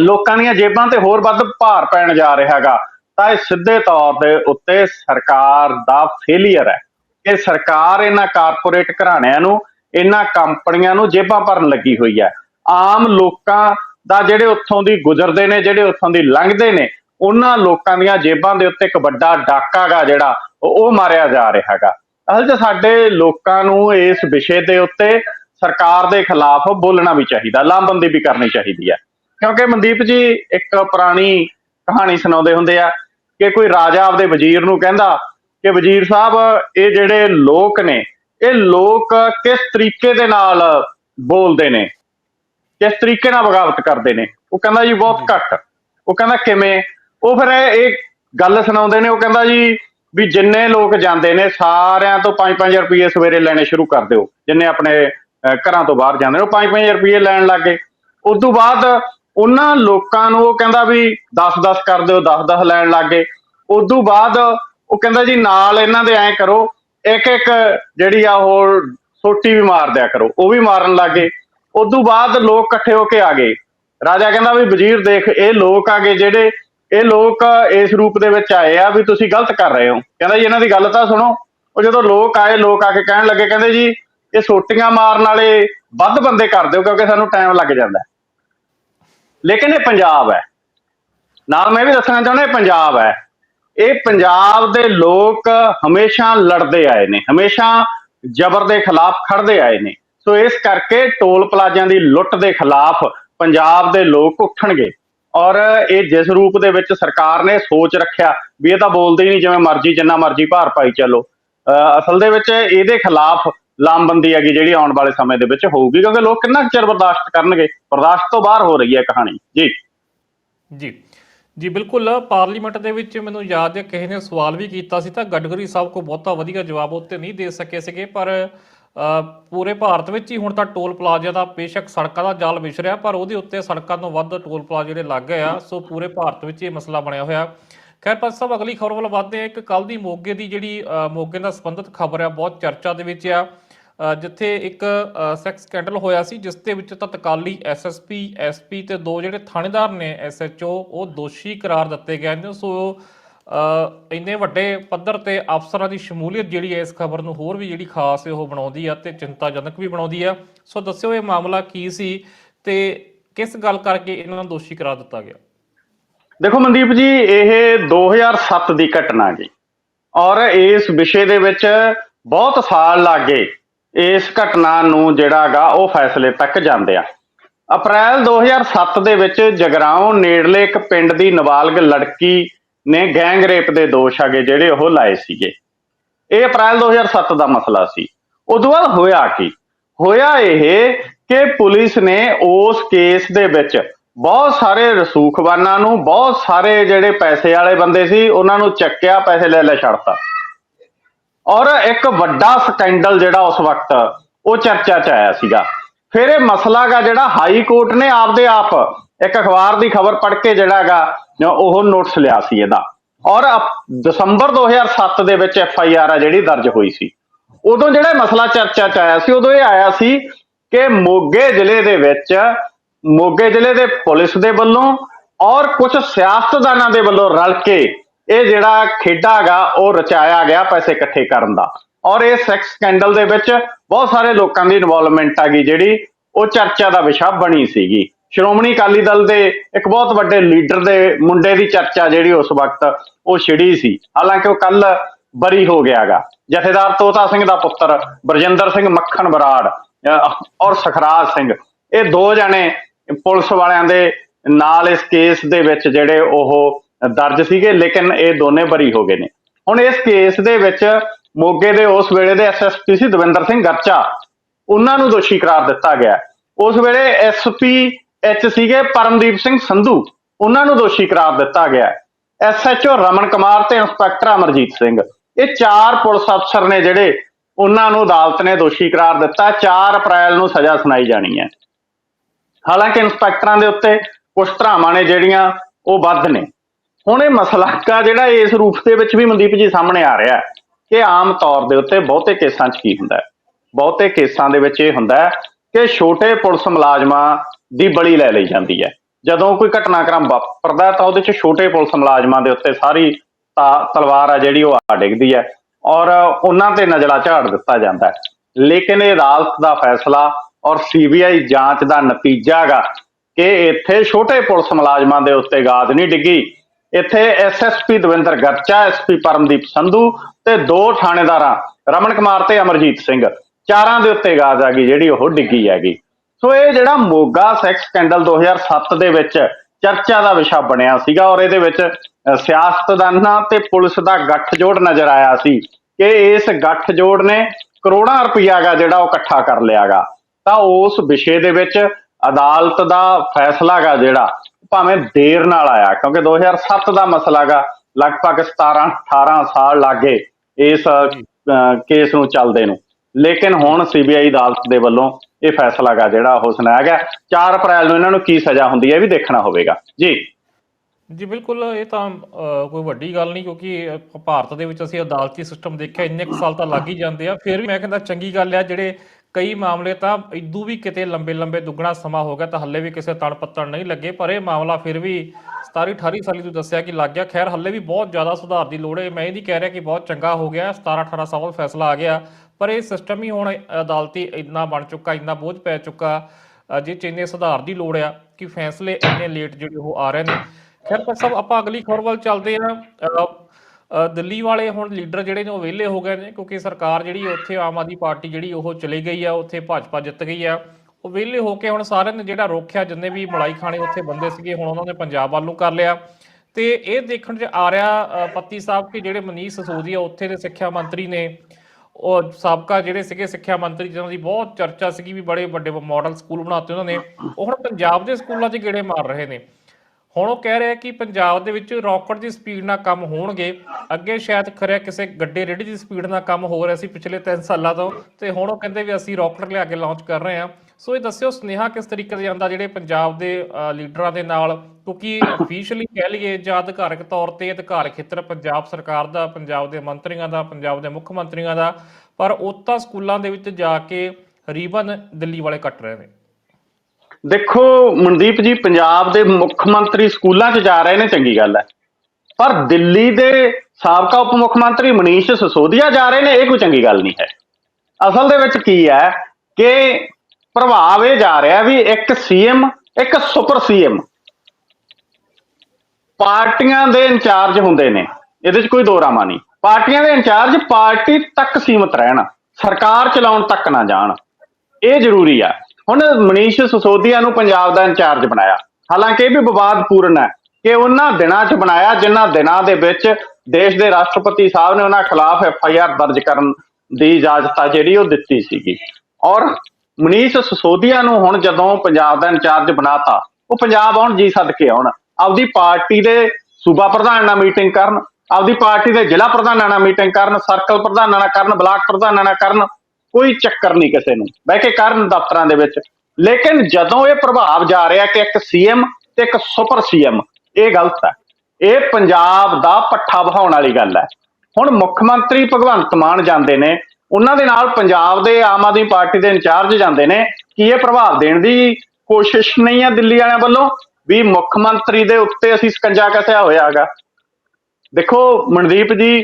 ਲੋਕਾਂ ਦੀਆਂ ਜੇਬਾਂ ਤੇ ਹੋਰ ਵੱਧ ਭਾਰ ਪੈਣ ਜਾ ਰਿਹਾ ਹੈਗਾ, ਤਾਂ ਇਹ ਸਿੱਧੇ ਤੌਰ ਦੇ ਉੱਤੇ ਸਰਕਾਰ ਦਾ ਫੇਲਿਅਰ ਹੈ। ਕਿ ਸਰਕਾਰ ਇਹਨਾਂ ਕਾਰਪੋਰੇਟ ਘਰਾਣਿਆਂ ਨੂੰ, ਇਹਨਾਂ ਕੰਪਨੀਆਂ ਨੂੰ ਜੇਬਾਂ ਭਰਨ ਲੱਗੀ ਹੋਈ ਹੈ। ਆਮ ਲੋਕਾਂ ਦਾ ਜਿਹੜੇ ਉੱਥੋਂ ਦੀ ਗੁਜ਼ਰਦੇ ਨੇ, ਜਿਹੜੇ ਉੱਥੋਂ ਦੀ ਲੰਘਦੇ ਨੇ, ਉਹਨਾਂ ਲੋਕਾਂ ਦੀਆਂ ਜੇਬਾਂ ਦੇ ਉੱਤੇ ਇੱਕ ਵੱਡਾ ਡਾਕਾ ਗਾ ਜਿਹੜਾ ਉਹ ਉਹ ਮਾਰਿਆ ਜਾ ਰਿਹਾ ਹੈਗਾ ਅਸਲ 'ਚ ਸਾਡੇ ਲੋਕਾਂ ਨੂੰ ਇਸ ਵਿਸ਼ੇ ਦੇ ਉੱਤੇ ਸਰਕਾਰ ਦੇ ਖਿਲਾਫ ਬੋਲਣਾ ਵੀ ਚਾਹੀਦਾ, ਲਾਮਬੰਦੀ ਵੀ ਕਰਨੀ ਚਾਹੀਦੀ ਹੈ। ਕਿਉਂਕਿ ਮਨਦੀਪ ਜੀ, ਇੱਕ ਪੁਰਾਣੀ ਕਹਾਣੀ ਸੁਣਾਉਂਦੇ ਹੁੰਦੇ ਆ ਕਿ ਕੋਈ ਰਾਜਾ ਆਪਦੇ ਵਜ਼ੀਰ ਨੂੰ ਕਹਿੰਦਾ ਕਿ ਵਜ਼ੀਰ ਸਾਹਿਬ, ਇਹ ਜਿਹੜੇ ਲੋਕ ਨੇ, ਇਹ ਲੋਕ ਕਿਸ ਤਰੀਕੇ ਦੇ ਨਾਲ ਬੋਲਦੇ ਨੇ? ਕਿਸ ਤਰੀਕੇ ਨਾਲ ਬਗਾਵਤ ਕਰਦੇ ਨੇ? ਉਹ ਕਹਿੰਦਾ ਜੀ ਬਹੁਤ ਘੱਟ। ਉਹ ਕਹਿੰਦਾ ਕਿਵੇਂ? ਉਹ ਫਿਰ ਇਹ ਗੱਲ ਸੁਣਾਉਂਦੇ ਨੇ, ਉਹ ਕਹਿੰਦਾ ਜੀ ਵੀ ਜਿੰਨੇ ਲੋਕ ਜਾਂਦੇ ਨੇ, ਸਾਰਿਆਂ ਤੋਂ 5-5 ਰੁਪਏ ਸਵੇਰੇ ਲੈਣੇ ਸ਼ੁਰੂ ਕਰ ਦਿਓ। ਜਿੰਨੇ ਆਪਣੇ ਘਰਾਂ ਤੋਂ ਬਾਹਰ ਜਾਂਦੇ ਨੇ, ਉਹ 5-5 ਰੁਪਏ ਲੈਣ ਲੱਗ ਗਏ। ਉਸ ਤੋਂ ਬਾਅਦ ਉਹਨਾਂ ਲੋਕਾਂ ਨੂੰ ਉਹ ਕਹਿੰਦਾ ਵੀ 10-10 ਕਰ ਦਿਓ 10-10 ਲੈਣ ਲੱਗ ਗਏ। ਉਸ ਤੋਂ ਬਾਅਦ ਉਹ ਕਹਿੰਦਾ ਜੀ, ਨਾਲ ਇਹਨਾਂ ਦੇ ਐਂ ਕਰੋ, ਇੱਕ ਇੱਕ ਜਿਹੜੀ ਆ ਉਹ ਸੋਟੀ ਵੀ ਮਾਰ ਦਿਆ ਕਰੋ, ਉਹ ਵੀ ਮਾਰਨ ਲੱਗ ਗਏ। ਉਸ ਤੋਂ ਬਾਅਦ ਲੋਕ ਇਕੱਠੇ ਹੋ ਕੇ ਆ ਗਏ। ਰਾਜਾ ਕਹਿੰਦਾ ਵੀ, ਵਜ਼ੀਰ ਦੇਖ, ਇਹ ਲੋਕ ਆ ਗਏ ਜਿਹੜੇ, ਇਹ ਲੋਕ ਇਸ ਰੂਪ ਦੇ ਵਿੱਚ ਆਏ ਆ ਵੀ ਤੁਸੀਂ ਗਲਤ ਕਰ ਰਹੇ ਹੋ। ਕਹਿੰਦਾ ਜੀ, ਇਹਨਾਂ ਦੀ ਗੱਲ ਤਾਂ ਸੁਣੋ। ਉਹ ਜਦੋਂ ਲੋਕ ਆਏ, ਲੋਕ ਆ ਕੇ ਕਹਿਣ ਲੱਗੇ, ਕਹਿੰਦੇ ਜੀ, ਇਹ ਸੋਟੀਆਂ ਮਾਰਨ ਵਾਲੇ ਵੱਧ ਬੰਦੇ ਕਰ ਦਿਓ ਕਿਉਂਕਿ ਸਾਨੂੰ ਟਾਈਮ ਲੱਗ ਜਾਂਦਾ। ਲੇਕਿਨ ਇਹ ਪੰਜਾਬ ਹੈ। ਨਾਲ ਮੈਂ ਵੀ ਦੱਸਣਾ ਚਾਹੁੰਦਾ, ਇਹ ਪੰਜਾਬ ਹੈ। ਇਹ ਪੰਜਾਬ ਦੇ ਲੋਕ ਹਮੇਸ਼ਾ ਲੜਦੇ ਆਏ ਨੇ, ਹਮੇਸ਼ਾ ਜ਼ਬਰ ਦੇ ਖਿਲਾਫ ਖੜਦੇ ਆਏ ਨੇ। ਸੋ ਇਸ ਕਰਕੇ ਟੋਲ ਪਲਾਜ਼ਿਆਂ ਦੀ ਲੁੱਟ ਦੇ ਖਿਲਾਫ ਪੰਜਾਬ ਦੇ ਲੋਕ ਉੱਠਣਗੇ। ਔਰ ਇਹ ਜਿਸ ਰੂਪ ਦੇ ਵਿੱਚ ਸਰਕਾਰ ਨੇ ਸੋਚ ਰੱਖਿਆ ਵੀ ਇਹ ਤਾਂ ਬੋਲਦੇ ਹੀ ਨਹੀਂ, ਜਿਵੇਂ ਮਰਜ਼ੀ, ਜਿੰਨਾ ਮਰਜ਼ੀ ਭਾਰ ਪਾਈ ਚੱਲੋ। ਅਹ ਅਸਲ ਦੇ ਵਿੱਚ ਇਹਦੇ ਖਿਲਾਫ ਲਾਮਬੰਦੀ ਹੈਗੀ ਜਿਹੜੀ ਆਉਣ ਵਾਲੇ ਸਮੇਂ ਦੇ ਵਿੱਚ ਹੋਊਗੀ, ਕਿਉਂਕਿ ਲੋਕ ਕਿੰਨਾ ਕੁ ਚਿਰ ਬਰਦਾਸ਼ਤ ਕਰਨਗੇ? ਬਰਦਾਸ਼ਤ ਤੋਂ ਬਾਹਰ ਹੋ ਰਹੀ ਹੈ ਕਹਾਣੀ। ਜੀ। ਜੀ। ਜੀ, ਬਿਲਕੁਲ, ਪਾਰਲੀਮੈਂਟ ਦੇ ਵਿੱਚ ਮੈਨੂੰ ਯਾਦ ਹੈ, ਕਿਸੇ ਨੇ ਸਵਾਲ ਵੀ ਕੀਤਾ ਸੀ ਤਾਂ ਗਡਕਰੀ ਸਾਹਿਬ ਕੋ ਬਹੁਤਾ ਵਧੀਆ ਜਵਾਬ ਉੱਤੇ ਨਹੀਂ ਦੇ ਸਕੇ ਸੀਗੇ, ਪਰ ਪੂਰੇ ਭਾਰਤ ਵਿੱਚ ਹੀ ਹੁਣ ਤਾਂ ਟੋਲ ਪਲਾਜ਼ਾ ਦਾ ਬੇਸ਼ੱਕ ਸੜਕਾਂ ਦਾ ਜਾਲ ਵਿਛ ਰਿਹਾ, ਪਰ ਉਹਦੇ ਉੱਤੇ ਸੜਕਾਂ ਤੋਂ ਵੱਧ ਟੋਲ ਪਲਾਜ਼ਾ ਜਿਹੜੇ ਲੱਗ ਗਏ ਆ, ਸੋ ਪੂਰੇ ਭਾਰਤ ਵਿੱਚ ਇਹ ਮਸਲਾ ਬਣਿਆ ਹੋਇਆ। ਖੈਰ ਪਰ ਸਭ ਅਗਲੀ ਖਬਰ ਵੱਲ ਵਧਦੇ ਆ ਇੱਕ ਕੱਲ ਦੀ ਮੋਗੇ ਦੀ ਜਿਹੜੀ ਮੋਗੇ ਨਾਲ ਸੰਬੰਧਿਤ ਖਬਰ ਆ, ਬਹੁਤ ਚਰਚਾ ਦੇ ਵਿੱਚ ਆ। ਜਿੱਥੇ ਇੱਕ ਸੈਕਸ ਸਕੈਂਡਲ ਹੋਇਆ ਸੀ, ਜਿਸ ਦੇ ਵਿੱਚ ਤਤਕਾਲੀ ਐਸਐਸਪੀ ਐਸਪੀ ਤੇ ਦੋ ਜਿਹੜੇ ਥਾਣੇਦਾਰ ਨੇ ਐਸਐਚਓ ਉਹ ਦੋਸ਼ੀ ਕਰਾਰ ਦਿੱਤੇ ਗਏ ਨੇ। ਸੋ ਇੰਨੇ ਵੱਡੇ ਪੱਧਰ ਤੇ ਅਫਸਰਾਂ ਦੀ ਸ਼ਮੂਲੀਅਤ ਜਿਹੜੀ ਹੈ, ਇਸ ਖਬਰ ਨੂੰ ਹੋਰ ਵੀ ਜਿਹੜੀ ਖਾਸ ਹੈ, ਉਹ ਬਣਾਉਂਦੀ ਆ ਤੇ ਚਿੰਤਾਜਨਕ ਵੀ ਬਣਾਉਂਦੀ ਆ। ਸੋ, ਦੱਸਿਓ ਇਹ ਮਾਮਲਾ ਕੀ ਸੀ ਤੇ ਕਿਸ ਗੱਲ ਕਰਕੇ ਇਹਨਾਂ ਨੂੰ ਦੋਸ਼ੀ ਕਰਾਰ ਦਿੱਤਾ ਗਿਆ? ਦੇਖੋ ਮਨਦੀਪ ਜੀ, ਇਹ 2007 ਦੀ ਘਟਨਾ ਜੀ। ਔਰ ਇਸ ਵਿਸ਼ੇ ਦੇ ਵਿੱਚ ਬਹੁਤ ਸਾਲ ਲੱਗੇ ਇਸ ਘਟਨਾ ਨੂੰ ਜਿਹੜਾਗਾ ਉਹ ਫੈਸਲੇ ਤੱਕ ਜਾਂਦੇ ਆ। ਅਪ੍ਰੈਲ 2007 ਦੇ ਵਿੱਚ ਜਗਰਾਉਂ ਨੇੜਲੇ ਇੱਕ ਪਿੰਡ ਦੀ ਨਾਬਾਲਗ ਲੜਕੀ ਨੇ ਗੈਂਗ ਰੇਪ ਦੇ ਦੋਸ਼ ਆਗੇ ਜਿਹੜੇ ਉਹ ਲਾਏ ਸੀਗੇ। ਇਹ ਅਪ੍ਰੈਲ 2007 ਦਾ ਮਸਲਾ ਸੀ। ਉਦੋਂ ਬਾਅਦ ਹੋਇਆ ਕੀ? ਹੋਇਆ ਇਹ ਕਿ ਪੁਲਿਸ ਨੇ ਉਸ ਕੇਸ ਦੇ ਵਿੱਚ ਬਹੁਤ ਸਾਰੇ ਰਸੂਖਵਾਨਾਂ ਨੂੰ, ਬਹੁਤ ਸਾਰੇ ਜਿਹੜੇ ਪੈਸੇ ਵਾਲੇ ਬੰਦੇ ਸੀ, ਉਹਨਾਂ ਨੂੰ ਚੱਕਿਆ, ਪੈਸੇ ਲੈ ਲੈ ਛੱਡਤਾ। ਔਰ ਇੱਕ ਵੱਡਾ ਸਕੈਂਡਲ ਜਿਹੜਾ ਉਸ ਵਕਤ ਉਹ ਚਰਚਾ 'ਚ ਆਇਆ ਸੀਗਾ। ਫਿਰ ਇਹ ਮਸਲਾ ਜਿਹੜਾ ਹਾਈ ਕੋਰਟ ਨੇ ਆਪਦੇ ਆਪ ਇੱਕ ਅਖਬਾਰ ਦੀ ਖਬਰ ਪੜ੍ਹ ਕੇ ਜਿਹੜਾਗਾ ਉਹ ਨੋਟਿਸ ਲਿਆ ਸੀ ਇਹਦਾ। ਔਰ ਅਪ- ਦਸੰਬਰ 2007 ਦੇ ਵਿੱਚ ਐਫ ਆਈ ਆਰ ਆ ਜਿਹੜੀ ਦਰਜ ਹੋਈ ਸੀ। ਉਦੋਂ ਜਿਹੜਾ ਮਸਲਾ ਚਰਚਾ 'ਚ ਆਇਆ ਸੀ, ਉਦੋਂ ਇਹ ਆਇਆ ਸੀ ਕਿ ਮੋਗੇ ਜ਼ਿਲ੍ਹੇ ਦੇ ਵਿੱਚ, ਮੋਗੇ ਜ਼ਿਲ੍ਹੇ ਦੇ ਪੁਲਿਸ ਦੇ ਵੱਲੋਂ ਔਰ ਕੁਝ ਸਿਆਸਤਦਾਨਾਂ ਦੇ ਵੱਲੋਂ ਰਲ ਕੇ ਇਹ ਜਿਹੜਾ ਖੇਡਾ ਹੈਗਾ, ਉਹ ਰਚਾਇਆ ਗਿਆ ਪੈਸੇ ਇਕੱਠੇ ਕਰਨ ਦਾ। ਔਰ ਇਹ ਸੈਕਸ ਸਕੈਂਡਲ ਦੇ ਵਿੱਚ ਬਹੁਤ ਸਾਰੇ ਲੋਕਾਂ ਦੀ ਇਨਵੋਲਵਮੈਂਟ ਹੈਗੀ, ਜਿਹੜੀ ਉਹ ਚਰਚਾ ਦਾ ਵਿਸ਼ਾ ਬਣੀ ਸੀਗੀ। ਸ਼੍ਰੋਮਣੀ ਅਕਾਲੀ ਦਲ ਦੇ ਇੱਕ ਬਹੁਤ ਵੱਡੇ ਲੀਡਰ ਦੇ ਮੁੰਡੇ ਦੀ ਚਰਚਾ ਜਿਹੜੀ ਉਸ ਵਕਤ ਉਹ ਛਿੜੀ ਸੀ। ਹਾਲਾਂਕਿ ਉਹ ਕੱਲ ਬਰੀ ਹੋ ਗਿਆਗਾ ਜਥੇਦਾਰ ਤੋਤਾ ਸਿੰਘ ਦਾ ਪੁੱਤਰ ਬਰਜਿੰਦਰ ਸਿੰਘ ਮੱਖਣ ਬਰਾੜ ਔਰ ਸਖਰਾਜ ਸਿੰਘ। ਇਹ ਦੋ ਜਣੇ ਪੁਲਿਸ ਵਾਲਿਆਂ ਦੇ ਨਾਲ ਇਸ ਕੇਸ ਦੇ ਵਿੱਚ ਜਿਹੜੇ ਉਹ ਦਰਜ ਸੀਗੇ, ਲੇਕਿਨ ਇਹ ਦੋਨੇ ਬਰੀ ਹੋ ਗਏ ਨੇ। ਹੁਣ ਇਸ ਕੇਸ ਦੇ ਵਿੱਚ ਮੋਗੇ ਦੇ ਉਸ ਵੇਲੇ ਦੇ ਐਸਐਸਪੀ ਸੀ ਦਵਿੰਦਰ ਸਿੰਘ ਗਰਚਾ। ਉਹਨਾਂ ਨੂੰ ਦੋਸ਼ੀ ਕਰਾਰ ਦਿੱਤਾ ਗਿਆ। ਉਸ ਵੇਲੇ ਐਸਪੀ ਐਚ ਸੀਗੇ ਪਰਮਦੀਪ ਸਿੰਘ ਸੰਧੂ। ਉਹਨਾਂ ਨੂੰ ਦੋਸ਼ੀ ਕਰਾਰ ਦਿੱਤਾ ਗਿਆ। ਐਸਐਚਓ ਰਮਨ ਕੁਮਾਰ ਤੇ ਇੰਸਪੈਕਟਰ ਅਮਰਜੀਤ ਸਿੰਘ। ਇਹ ਚਾਰ ਪੁਲਿਸ ਅਫਸਰ ਨੇ ਜਿਹੜੇ ਉਹਨਾਂ ਨੂੰ ਅਦਾਲਤ ਨੇ ਦੋਸ਼ੀ ਕਰਾਰ ਦਿੱਤਾ। 4 ਅਪ੍ਰੈਲ ਨੂੰ ਸਜ਼ਾ ਸੁਣਾਈ ਜਾਣੀ ਹੈ। ਹਾਲਾਂਕਿ ਇੰਸਪੈਕਟਰਾਂ ਦੇ ਉੱਤੇ ਕੁਝ ਧਰਾਵਾਂ ਨੇ ਜਿਹੜੀਆਂ ਉਹ ਵੱਧ ਨੇ। ਹੁਣ ਇਹ ਮਸਲਾ ਜਿਹੜਾ ਇਸ ਰੂਪ ਦੇ ਵਿੱਚ ਵੀ ਮਨਦੀਪ ਜੀ ਸਾਹਮਣੇ ਆ ਰਿਹਾ ਹੈ ਕਿ ਆਮ ਤੌਰ ਦੇ ਉੱਤੇ ਬਹੁਤੇ ਕੇਸਾਂ 'ਚ ਕੀ ਹੁੰਦਾ ਹੈ? ਬਹੁਤੇ ਕੇਸਾਂ ਦੇ ਵਿੱਚ ਇਹ ਹੁੰਦਾ ਹੈ ਕਿ ਛੋਟੇ ਪੁਲਿਸ ਮੁਲਾਜ਼ਮਾਂ ਦੀ ਬਲੀ ਲੈ ਲਈ ਜਾਂਦੀ ਹੈ। ਜਦੋਂ ਕੋਈ ਘਟਨਾਕ੍ਰਮ ਵਾਪਰਦਾ ਤਾਂ ਉਹਦੇ 'ਚ ਛੋਟੇ ਪੁਲਿਸ ਮੁਲਾਜ਼ਮਾਂ ਦੇ ਉੱਤੇ ਸਾਰੀ ਤਾ- ਤਲਵਾਰ ਆ ਜਿਹੜੀ ਉਹ ਆ ਡਿੱਗਦੀ ਹੈ ਔਰ ਉਹਨਾਂ ਤੇ ਨਜ਼ਲਾ ਝਾੜ ਦਿੱਤਾ ਜਾਂਦਾ ਹੈ। ਲੇਕਿਨ ਇਹ ਅਦਾਲਤ ਦਾ ਫੈਸਲਾ ਔਰ ਸੀਬੀਆਈ ਜਾਂਚ ਦਾ ਨਤੀਜਾ ਗਾ ਕਿ ਇੱਥੇ ਛੋਟੇ ਪੁਲਿਸ ਮੁਲਾਜ਼ਮਾਂ ਦੇ ਉੱਤੇ ਗਾਦ ਨਹੀਂ ਡਿੱਗੀ। ਇੱਥੇ ਐਸਐਸਪੀ ਦਵਿੰਦਰ ਗਰਚਾ ਐਸਪੀ ਪਰਮਦੀਪ ਸੰਧੂ ਤੇ ਦੋ ਥਾਣੇਦਾਰਾਂ, ਰਮਨ ਕੁਮਾਰ ਤੇ ਅਮਰਜੀਤ ਸਿੰਘ। ਚਾਰਾਂ ਦੇ ਉੱਤੇ ਗਾਜ਼ ਆ ਗਈ, ਜਿਹੜੀ ਉਹ ਡਿੱਗੀ ਹੈਗੀ। ਸੋ ਇਹ ਜਿਹੜਾ ਮੋਗਾ ਸੈਕਸ ਸਕੈਂਡਲ 2007 ਦੇ ਵਿੱਚ ਚਰਚਾ ਦਾ ਵਿਸ਼ਾ ਬਣਿਆ ਸੀਗਾ ਔਰ ਇਹਦੇ ਵਿੱਚ ਸਿਆਸਤਦਾਨਾਂ ਤੇ ਪੁਲਿਸ ਦਾ ਗੱਠਜੋੜ ਨਜ਼ਰ ਆਇਆ ਸੀ ਕਿ ਇਸ ਗੱਠਜੋੜ ਨੇ ਕਰੋੜਾਂ ਰੁਪਈਆ ਗਾ ਜਿਹੜਾ ਉਹ ਇਕੱਠਾ ਕਰ ਲਿਆਗਾ ਤਾਂ ਉਸ ਵਿਸ਼ੇ ਦੇ ਵਿੱਚ ਅਦਾਲਤ ਦਾ ਫੈਸਲਾ ਗਾ ਜਿਹੜਾ ਭਾਵੇਂ ਦੇਰ ਨਾਲ ਆਇਆ ਕਿਉਂਕਿ 2007 ਦਾ ਮਸਲਾ ਗਾ ਲਗਭਗ 17 18 ਸਾਲ ਲੱਗੇ ਇਸ ਕੇਸ ਨੂੰ ਚੱਲਦੇ ਨੂੰ। ਲੇਕਿਨ ਹੁਣ ਸੀਬੀਆਈ ਅਦਾਲਤ ਦੇ ਵੱਲੋਂ ਇਹ ਫੈਸਲਾ ਗਾ ਜਿਹੜਾ ਉਹ ਸੁਣਾਇਆ ਗਿਆ। 4 ਅਪ੍ਰੈਲ ਨੂੰ ਇਹਨਾਂ ਨੂੰ ਕੀ ਸਜ਼ਾ ਹੁੰਦੀ ਹੈ ਇਹ ਵੀ ਦੇਖਣਾ ਹੋਵੇਗਾ। ਜੀ। ਜੀ ਬਿਲਕੁਲ ਇਹ ਤਾਂ ਕੋਈ ਵੱਡੀ ਗੱਲ ਨਹੀਂ ਕਿਉਂਕਿ ਭਾਰਤ ਦੇ ਵਿੱਚ ਅਸੀਂ ਅਦਾਲਤੀ ਸਿਸਟਮ ਦੇਖਿਆ ਇੰਨੇ ਕੁ ਸਾਲ ਤਾਂ ਲੱਗ ਹੀ ਜਾਂਦੇ ਆ। ਫਿਰ ਵੀ ਮੈਂ ਕਹਿੰਦਾ ਚੰਗੀ ਗੱਲ ਆ ਜਿਹੜੇ ਕਈ ਮਾਮਲੇ ਤਾਂ ਇਦੋਂ ਵੀ ਕਿਤੇ ਲੰਬੇ ਲੰਬੇ ਦੁੱਗਣਾ ਸਮਾਂ ਹੋ ਗਿਆ ਤਾਂ ਹੱਲੇ ਵੀ ਕਿਸੇ ਤਣ ਪੱਤਣ ਨਹੀਂ ਲੱਗੇ ਪਰ ਇਹ ਮਾਮਲਾ ਫਿਰ ਵੀ 17 18 ਸਾਲੀ ਤੋਂ ਦੱਸਿਆ ਕਿ ਲੱਗ ਗਿਆ। ਖੈਰ ਹੱਲੇ ਵੀ ਬਹੁਤ ਜ਼ਿਆਦਾ ਸੁਧਾਰ ਦੀ ਲੋੜ ਹੈ। ਮੈਂ ਇਹ ਨਹੀਂ ਕਹਿ ਰਿਹਾ ਕਿ ਬਹੁਤ ਚੰਗਾ ਹੋ ਗਿਆ 17 18 ਸਾਲ ਬਾਅਦ ਫੈਸਲਾ ਆ ਗਿਆ ਪਰ ਇਹ ਸਿਸਟਮ ਹੀ ਹੁਣ ਅਦਾਲਤੀ ਇੰਨਾ ਬਣ ਚੁੱਕਾ ਇੰਨਾ ਬੋਝ ਪੈ ਚੁੱਕਾ ਅ, ਜਿਹ 'ਚ ਇੰਨੇ ਸੁਧਾਰ ਦੀ ਲੋੜ ਆ ਕਿ ਫੈਸਲੇ ਇੰਨੇ ਲੇਟ ਜਿਹੜੇ ਉਹ ਆ ਰਹੇ ਨੇ। ਖੈਰ ਪਰ ਸਭ ਆਪਾਂ ਅਗਲੀ ਖਬਰ ਵੱਲ ਚੱਲਦੇ ਆ ਅ, ਦਿੱਲੀ ਵਾਲੇ ਹੁਣ ਲੀਡਰ ਜਿਹੜੇ ਨੇ ਉਹ ਵਿਹਲੇ ਹੋ ਗਏ ਨੇ ਕਿਉਂਕਿ ਸਰਕਾਰ ਜਿਹੜੀ ਉੱਥੇ ਆਮ ਆਦਮੀ ਪਾਰਟੀ ਜਿਹੜੀ ਉਹ ਚਲੀ ਗਈ ਆ ਉੱਥੇ ਭਾਜਪਾ ਜਿੱਤ ਗਈ ਆ। ਉਹ ਵਿਹਲੇ ਹੋ ਕੇ ਹੁਣ ਸਾਰਿਆਂ ਨੇ ਜਿਹੜਾ ਰੋਕਿਆ ਜਿੰਨੇ ਵੀ ਮਲਾਈ ਖਾਣੇ ਉੱਥੇ ਬੰਦੇ ਸੀਗੇ ਹੁਣ ਉਹਨਾਂ ਨੇ ਪੰਜਾਬ ਵੱਲ ਨੂੰ ਕਰ ਲਿਆ। ਤੇ ਇਹ ਦੇਖਣ 'ਚ ਆ ਰਿਹਾ ਅ, ਪੱਤੀ ਸਾਹਿਬ ਕਿ ਜਿਹੜੇ ਮਨੀਸ਼ ਸਸੋਦੀਆ ਉੱਥੇ ਦੇ ਸਿੱਖਿਆ ਮੰਤਰੀ ਨੇ ਉਹ ਸਾਬਕਾ ਜਿਹੜੇ ਸੀਗੇ ਸਿੱਖਿਆ ਮੰਤਰੀ ਜਿਹਨਾਂ ਦੀ ਬਹੁਤ ਚਰਚਾ ਸੀਗੀ ਵੀ ਬੜੇ ਵੱਡੇ ਮਾਡਲ ਸਕੂਲ ਬਣਾਤੇ ਉਹਨਾਂ ਨੇ ਉਹ ਹੁਣ ਪੰਜਾਬ ਦੇ ਸਕੂਲਾਂ 'ਚ ਗੇੜੇ ਮਾਰ ਰਹੇ ਨੇ। ਹੁਣ ਉਹ ਕਹਿ ਰਿਹਾ ਕਿ ਪੰਜਾਬ ਦੇ ਵਿੱਚ ਰਾਕਟ ਦੀ ਸਪੀਡ ਨਾਲ ਕੰਮ ਹੋਣਗੇ। ਅੱਗੇ ਸ਼ਾਇਦ ਖਰਿਆ ਕਿਸੇ ਗੱਡੇ ਰੇੜੀ ਦੀ ਸਪੀਡ ਨਾਲ ਕੰਮ ਹੋ ਰਿਹਾ ਸੀ ਪਿਛਲੇ 3 ਸਾਲਾਂ ਤੋਂ ਤੇ ਹੁਣ ਉਹ ਕਹਿੰਦੇ ਵੀ ਅਸੀਂ ਰਾਕਟ ਲਿਆ ਕੇ ਲਾਂਚ ਕਰ ਰਹੇ ਹਾਂ। ਸੋ ਇਹ ਦੱਸਿਓ ਸੁਨੇਹਾ ਕਿਸ ਤਰੀਕੇ ਦੇ ਜਾਂਦਾ ਜਿਹੜੇ ਪੰਜਾਬ ਦੇ ਲੀਡਰਾਂ ਦੇ ਨਾਲ, ਕਿਉਂਕਿ ਅਫੀਸ਼ੀਅਲੀ ਕਹਿ ਲਈਏ ਜਾਂ ਅਧਿਕਾਰਕ ਤੌਰ ਤੇ ਅਧਿਕਾਰ ਖੇਤਰ ਪੰਜਾਬ ਸਰਕਾਰ ਦਾ, ਪੰਜਾਬ ਦੇ ਮੰਤਰੀਆਂ ਦਾ, ਪੰਜਾਬ ਦੇ ਮੁੱਖ ਮੰਤਰੀਆਂ ਦਾ, ਪਰ ਉਹ ਤਾਂ ਸਕੂਲਾਂ ਦੇ ਵਿੱਚ ਜਾ ਕੇ ਰੀਬਨ ਦਿੱਲੀ ਵਾਲੇ ਕੱਟ ਰਹੇ ਨੇ। ਦੇਖੋ, ਮਨਦੀਪ ਜੀ, ਪੰਜਾਬ ਦੇ ਮੁੱਖ ਮੰਤਰੀ ਸਕੂਲਾਂ 'ਚ ਜਾ ਰਹੇ ਨੇ, ਚੰਗੀ ਗੱਲ ਹੈ। ਪਰ ਦਿੱਲੀ ਦੇ ਸਾਬਕਾ ਉਪ ਮੁੱਖ ਮੰਤਰੀ ਮਨੀਸ਼ ਸਸੋਦੀਆ ਜਾ ਰਹੇ ਨੇ, ਇਹ ਕੋਈ ਚੰਗੀ ਗੱਲ ਨਹੀਂ ਹੈ। ਅਸਲ ਦੇ ਵਿੱਚ ਕੀ ਹੈ ਕਿ ਪ੍ਰਭਾਵ ਇਹ ਜਾ ਰਿਹਾ ਵੀ ਇੱਕ ਸੀਐਮ, ਇੱਕ ਸੁਪਰ ਸੀਐਮ ਪਾਰਟੀਆਂ ਦੇ ਇੰਚਾਰਜ ਹੁੰਦੇ ਨੇ। ਇਹਦੇ 'ਚ ਕੋਈ ਦੋ ਰਾਮਾ ਨਹੀਂ। ਪਾਰਟੀਆਂ ਦੇ ਇੰਚਾਰਜ ਪਾਰਟੀ ਤੱਕ ਸੀਮਤ ਰਹਿਣ, ਸਰਕਾਰ ਚਲਾਉਣ ਤੱਕ ਨਾ ਜਾਣ। ਇਹ ਜ਼ਰੂਰੀ ਆ ਹੁਣ ਮਨੀਸ਼ ਸਸੋਦੀਆ ਨੂੰ ਪੰਜਾਬ ਦਾ ਇੰਚਾਰਜ ਬਣਾਇਆ। ਹਾਲਾਂਕਿ ਇਹ ਵੀ ਵਿਵਾਦਪੂਰਨ ਹੈ ਕਿ ਉਹਨਾਂ ਦਿਨਾਂ 'ਚ ਬਣਾਇਆ, ਜਿਨ੍ਹਾਂ ਦਿਨਾਂ ਦੇ ਵਿੱਚ ਦੇਸ਼ ਦੇ ਰਾਸ਼ਟਰਪਤੀ ਸਾਹਿਬ ਨੇ ਉਹਨਾਂ ਖਿਲਾਫ ਐਫ ਆਈ ਆਰ ਦਰਜ ਕਰਨ ਦੀ ਇਜਾਜ਼ਤ ਆ ਜਿਹੜੀ ਉਹ ਦਿੱਤੀ ਸੀਗੀ। ਔਰ ਮਨੀਸ਼ ਸਸੋਦੀਆ ਨੂੰ ਹੁਣ ਜਦੋਂ ਪੰਜਾਬ ਦਾ ਇੰਚਾਰਜ ਬਣਾਤਾ, ਉਹ ਪੰਜਾਬ ਆਉਣ ਜੀ ਸਦਕੇ ਆਉਣ। ਆਪਦੀ ਪਾਰਟੀ ਦੇ ਸੂਬਾ ਪ੍ਰਧਾਨ ਨਾਲ ਮੀਟਿੰਗ ਕਰਨ, ਆਪਦੀ ਪਾਰਟੀ ਦੇ ਜ਼ਿਲ੍ਹਾ ਪ੍ਰਧਾਨਾਂ ਨਾਲ ਮੀਟਿੰਗ ਕਰਨ, ਸਰਕਲ ਪ੍ਰਧਾਨਾਂ ਨਾਲ ਕਰਨ, ਬਲਾਕ ਪ੍ਰਧਾਨਾਂ ਨਾਲ ਕਰਨ ਕੋਈ ਚੱਕਰ ਨਹੀਂ ਕਿਸੇ ਨੂੰ। ਬਹਿ ਕੇ ਕਰਨ ਦਫ਼ਤਰਾਂ ਦੇ ਵਿੱਚ। ਲੇਕਿਨ ਜਦੋਂ ਇਹ ਪ੍ਰਭਾਵ ਜਾ ਰਿਹਾ ਕਿ ਇੱਕ ਸੀਐਮ ਤੇ ਇੱਕ ਸੁਪਰ ਸੀਐਮ, ਇਹ ਗਲਤ ਹੈ। ਇਹ ਪੰਜਾਬ ਦਾ ਪੱਠਾ ਵਹਾਉਣ ਵਾਲੀ ਗੱਲ ਹੈ। ਹੁਣ ਮੁੱਖ ਮੰਤਰੀ ਭਗਵੰਤ ਮਾਨ ਜਾਂਦੇ ਨੇ, ਉਹਨਾਂ ਦੇ ਨਾਲ ਪੰਜਾਬ ਦੇ ਆਮ ਆਦਮੀ ਪਾਰਟੀ ਦੇ ਇੰਚਾਰਜ ਜਾਂਦੇ ਨੇ, ਕਿ ਇਹ ਪ੍ਰਭਾਵ ਦੇਣ ਦੀ ਕੋਸ਼ਿਸ਼ ਨਹੀਂ ਹੈ ਦਿੱਲੀ ਵਾਲਿਆਂ ਵੱਲੋਂ? ਵੀ ਮੁੱਖ ਮੰਤਰੀ ਦੇ ਉੱਤੇ ਅਸੀਂ ਸਕੰਜਾ ਕੱਸਿਆ ਹੋਇਆ ਹੈਗਾ। ਦੇਖੋ ਮਨਦੀਪ ਜੀ,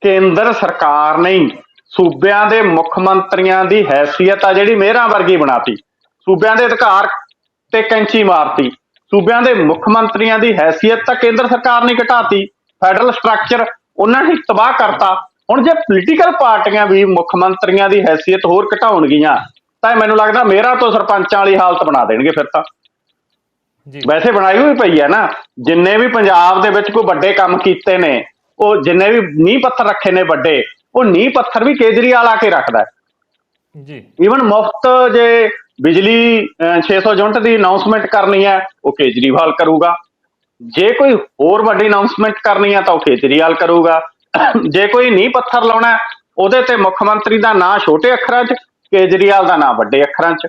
ਕੇਂਦਰ ਸਰਕਾਰ ਨਹੀਂ। ਸੂਬਿਆਂ ਦੇ ਮੁੱਖ ਮੰਤਰੀਆਂ ਦੀ ਹੈਸੀਅਤ ਆ ਜਿਹੜੀ ਮੇਹਰਾਂ ਵਰਗੀ ਬਣਾਤੀ। ਸੂਬਿਆਂ ਦੇ ਅਧਿਕਾਰ ਤੇ ਕੈਂਚੀ ਮਾਰਤੀ। ਸੂਬਿਆਂ ਦੇ ਮੁੱਖ ਮੰਤਰੀਆਂ ਦੀ ਹੈਸੀਅਤ ਤਾਂ ਕੇਂਦਰ ਸਰਕਾਰ ਨੇ ਘਟਾਤੀ। ਫੈਡਰਲ ਸਟਰਕਚਰ ਉਹਨਾਂ ਨੇ ਤਬਾਹ ਕਰਤਾ। ਹੁਣ ਜੇ ਪੋਲੀਟੀਕਲ ਪਾਰਟੀਆਂ ਵੀ ਮੁੱਖ ਮੰਤਰੀਆਂ ਦੀ ਹੈਸੀਅਤ ਹੋਰ ਘਟਾਉਣਗੀਆਂ ਤਾਂ ਇਹ ਮੈਨੂੰ ਲੱਗਦਾ ਮੇਰਾ ਤੋਂ ਸਰਪੰਚਾਂ ਵਾਲੀ ਹਾਲਤ ਬਣਾ ਦੇਣਗੇ ਫਿਰ ਤਾਂ। ਜੀ। ਵੈਸੇ ਬਣਾਈ ਹੋਈ ਪਈ ਹੈ ਨਾ। ਜਿੰਨੇ ਵੀ ਪੰਜਾਬ ਦੇ ਵਿੱਚ ਕੋਈ ਵੱਡੇ ਕੰਮ ਕੀਤੇ ਨੇ ਉਹ ਜਿੰਨੇ ਵੀ ਨੀਂਹ ਪੱਥਰ ਰੱਖੇ ਨੇ ਵੱਡੇ ਉਹ ਨੀਂਹ ਪੱਥਰ ਵੀ ਕੇਜਰੀਵਾਲ ਆ ਕੇ ਰੱਖਦਾ ਜੀ। ਈਵਨ ਮੁਫਤ ਜੇ ਬਿਜਲੀ ਅਹ, 600 ਯੂਨਿਟ ਦੀ ਅਨਾਉਂਸਮੈਂਟ ਕਰਨੀ ਹੈ ਉਹ ਕੇਜਰੀਵਾਲ ਕਰੂਗਾ। ਜੇ ਕੋਈ ਹੋਰ ਵੱਡੀ ਅਨਾਉਂਸਮੈਂਟ ਕਰਨੀ ਹੈ ਤਾਂ ਉਹ ਕੇਜਰੀਵਾਲ ਕਰੂਗਾ। ਜੇ ਕੋਈ ਨੀਂਹ ਪੱਥਰ ਲਾਉਣਾ ਉਹਦੇ ਤੇ ਮੁੱਖ ਮੰਤਰੀ ਦਾ ਨਾਂ ਛੋਟੇ ਅੱਖਰਾਂ 'ਚ ਕੇਜਰੀਵਾਲ ਦਾ ਨਾਂ ਵੱਡੇ ਅੱਖਰਾਂ 'ਚ।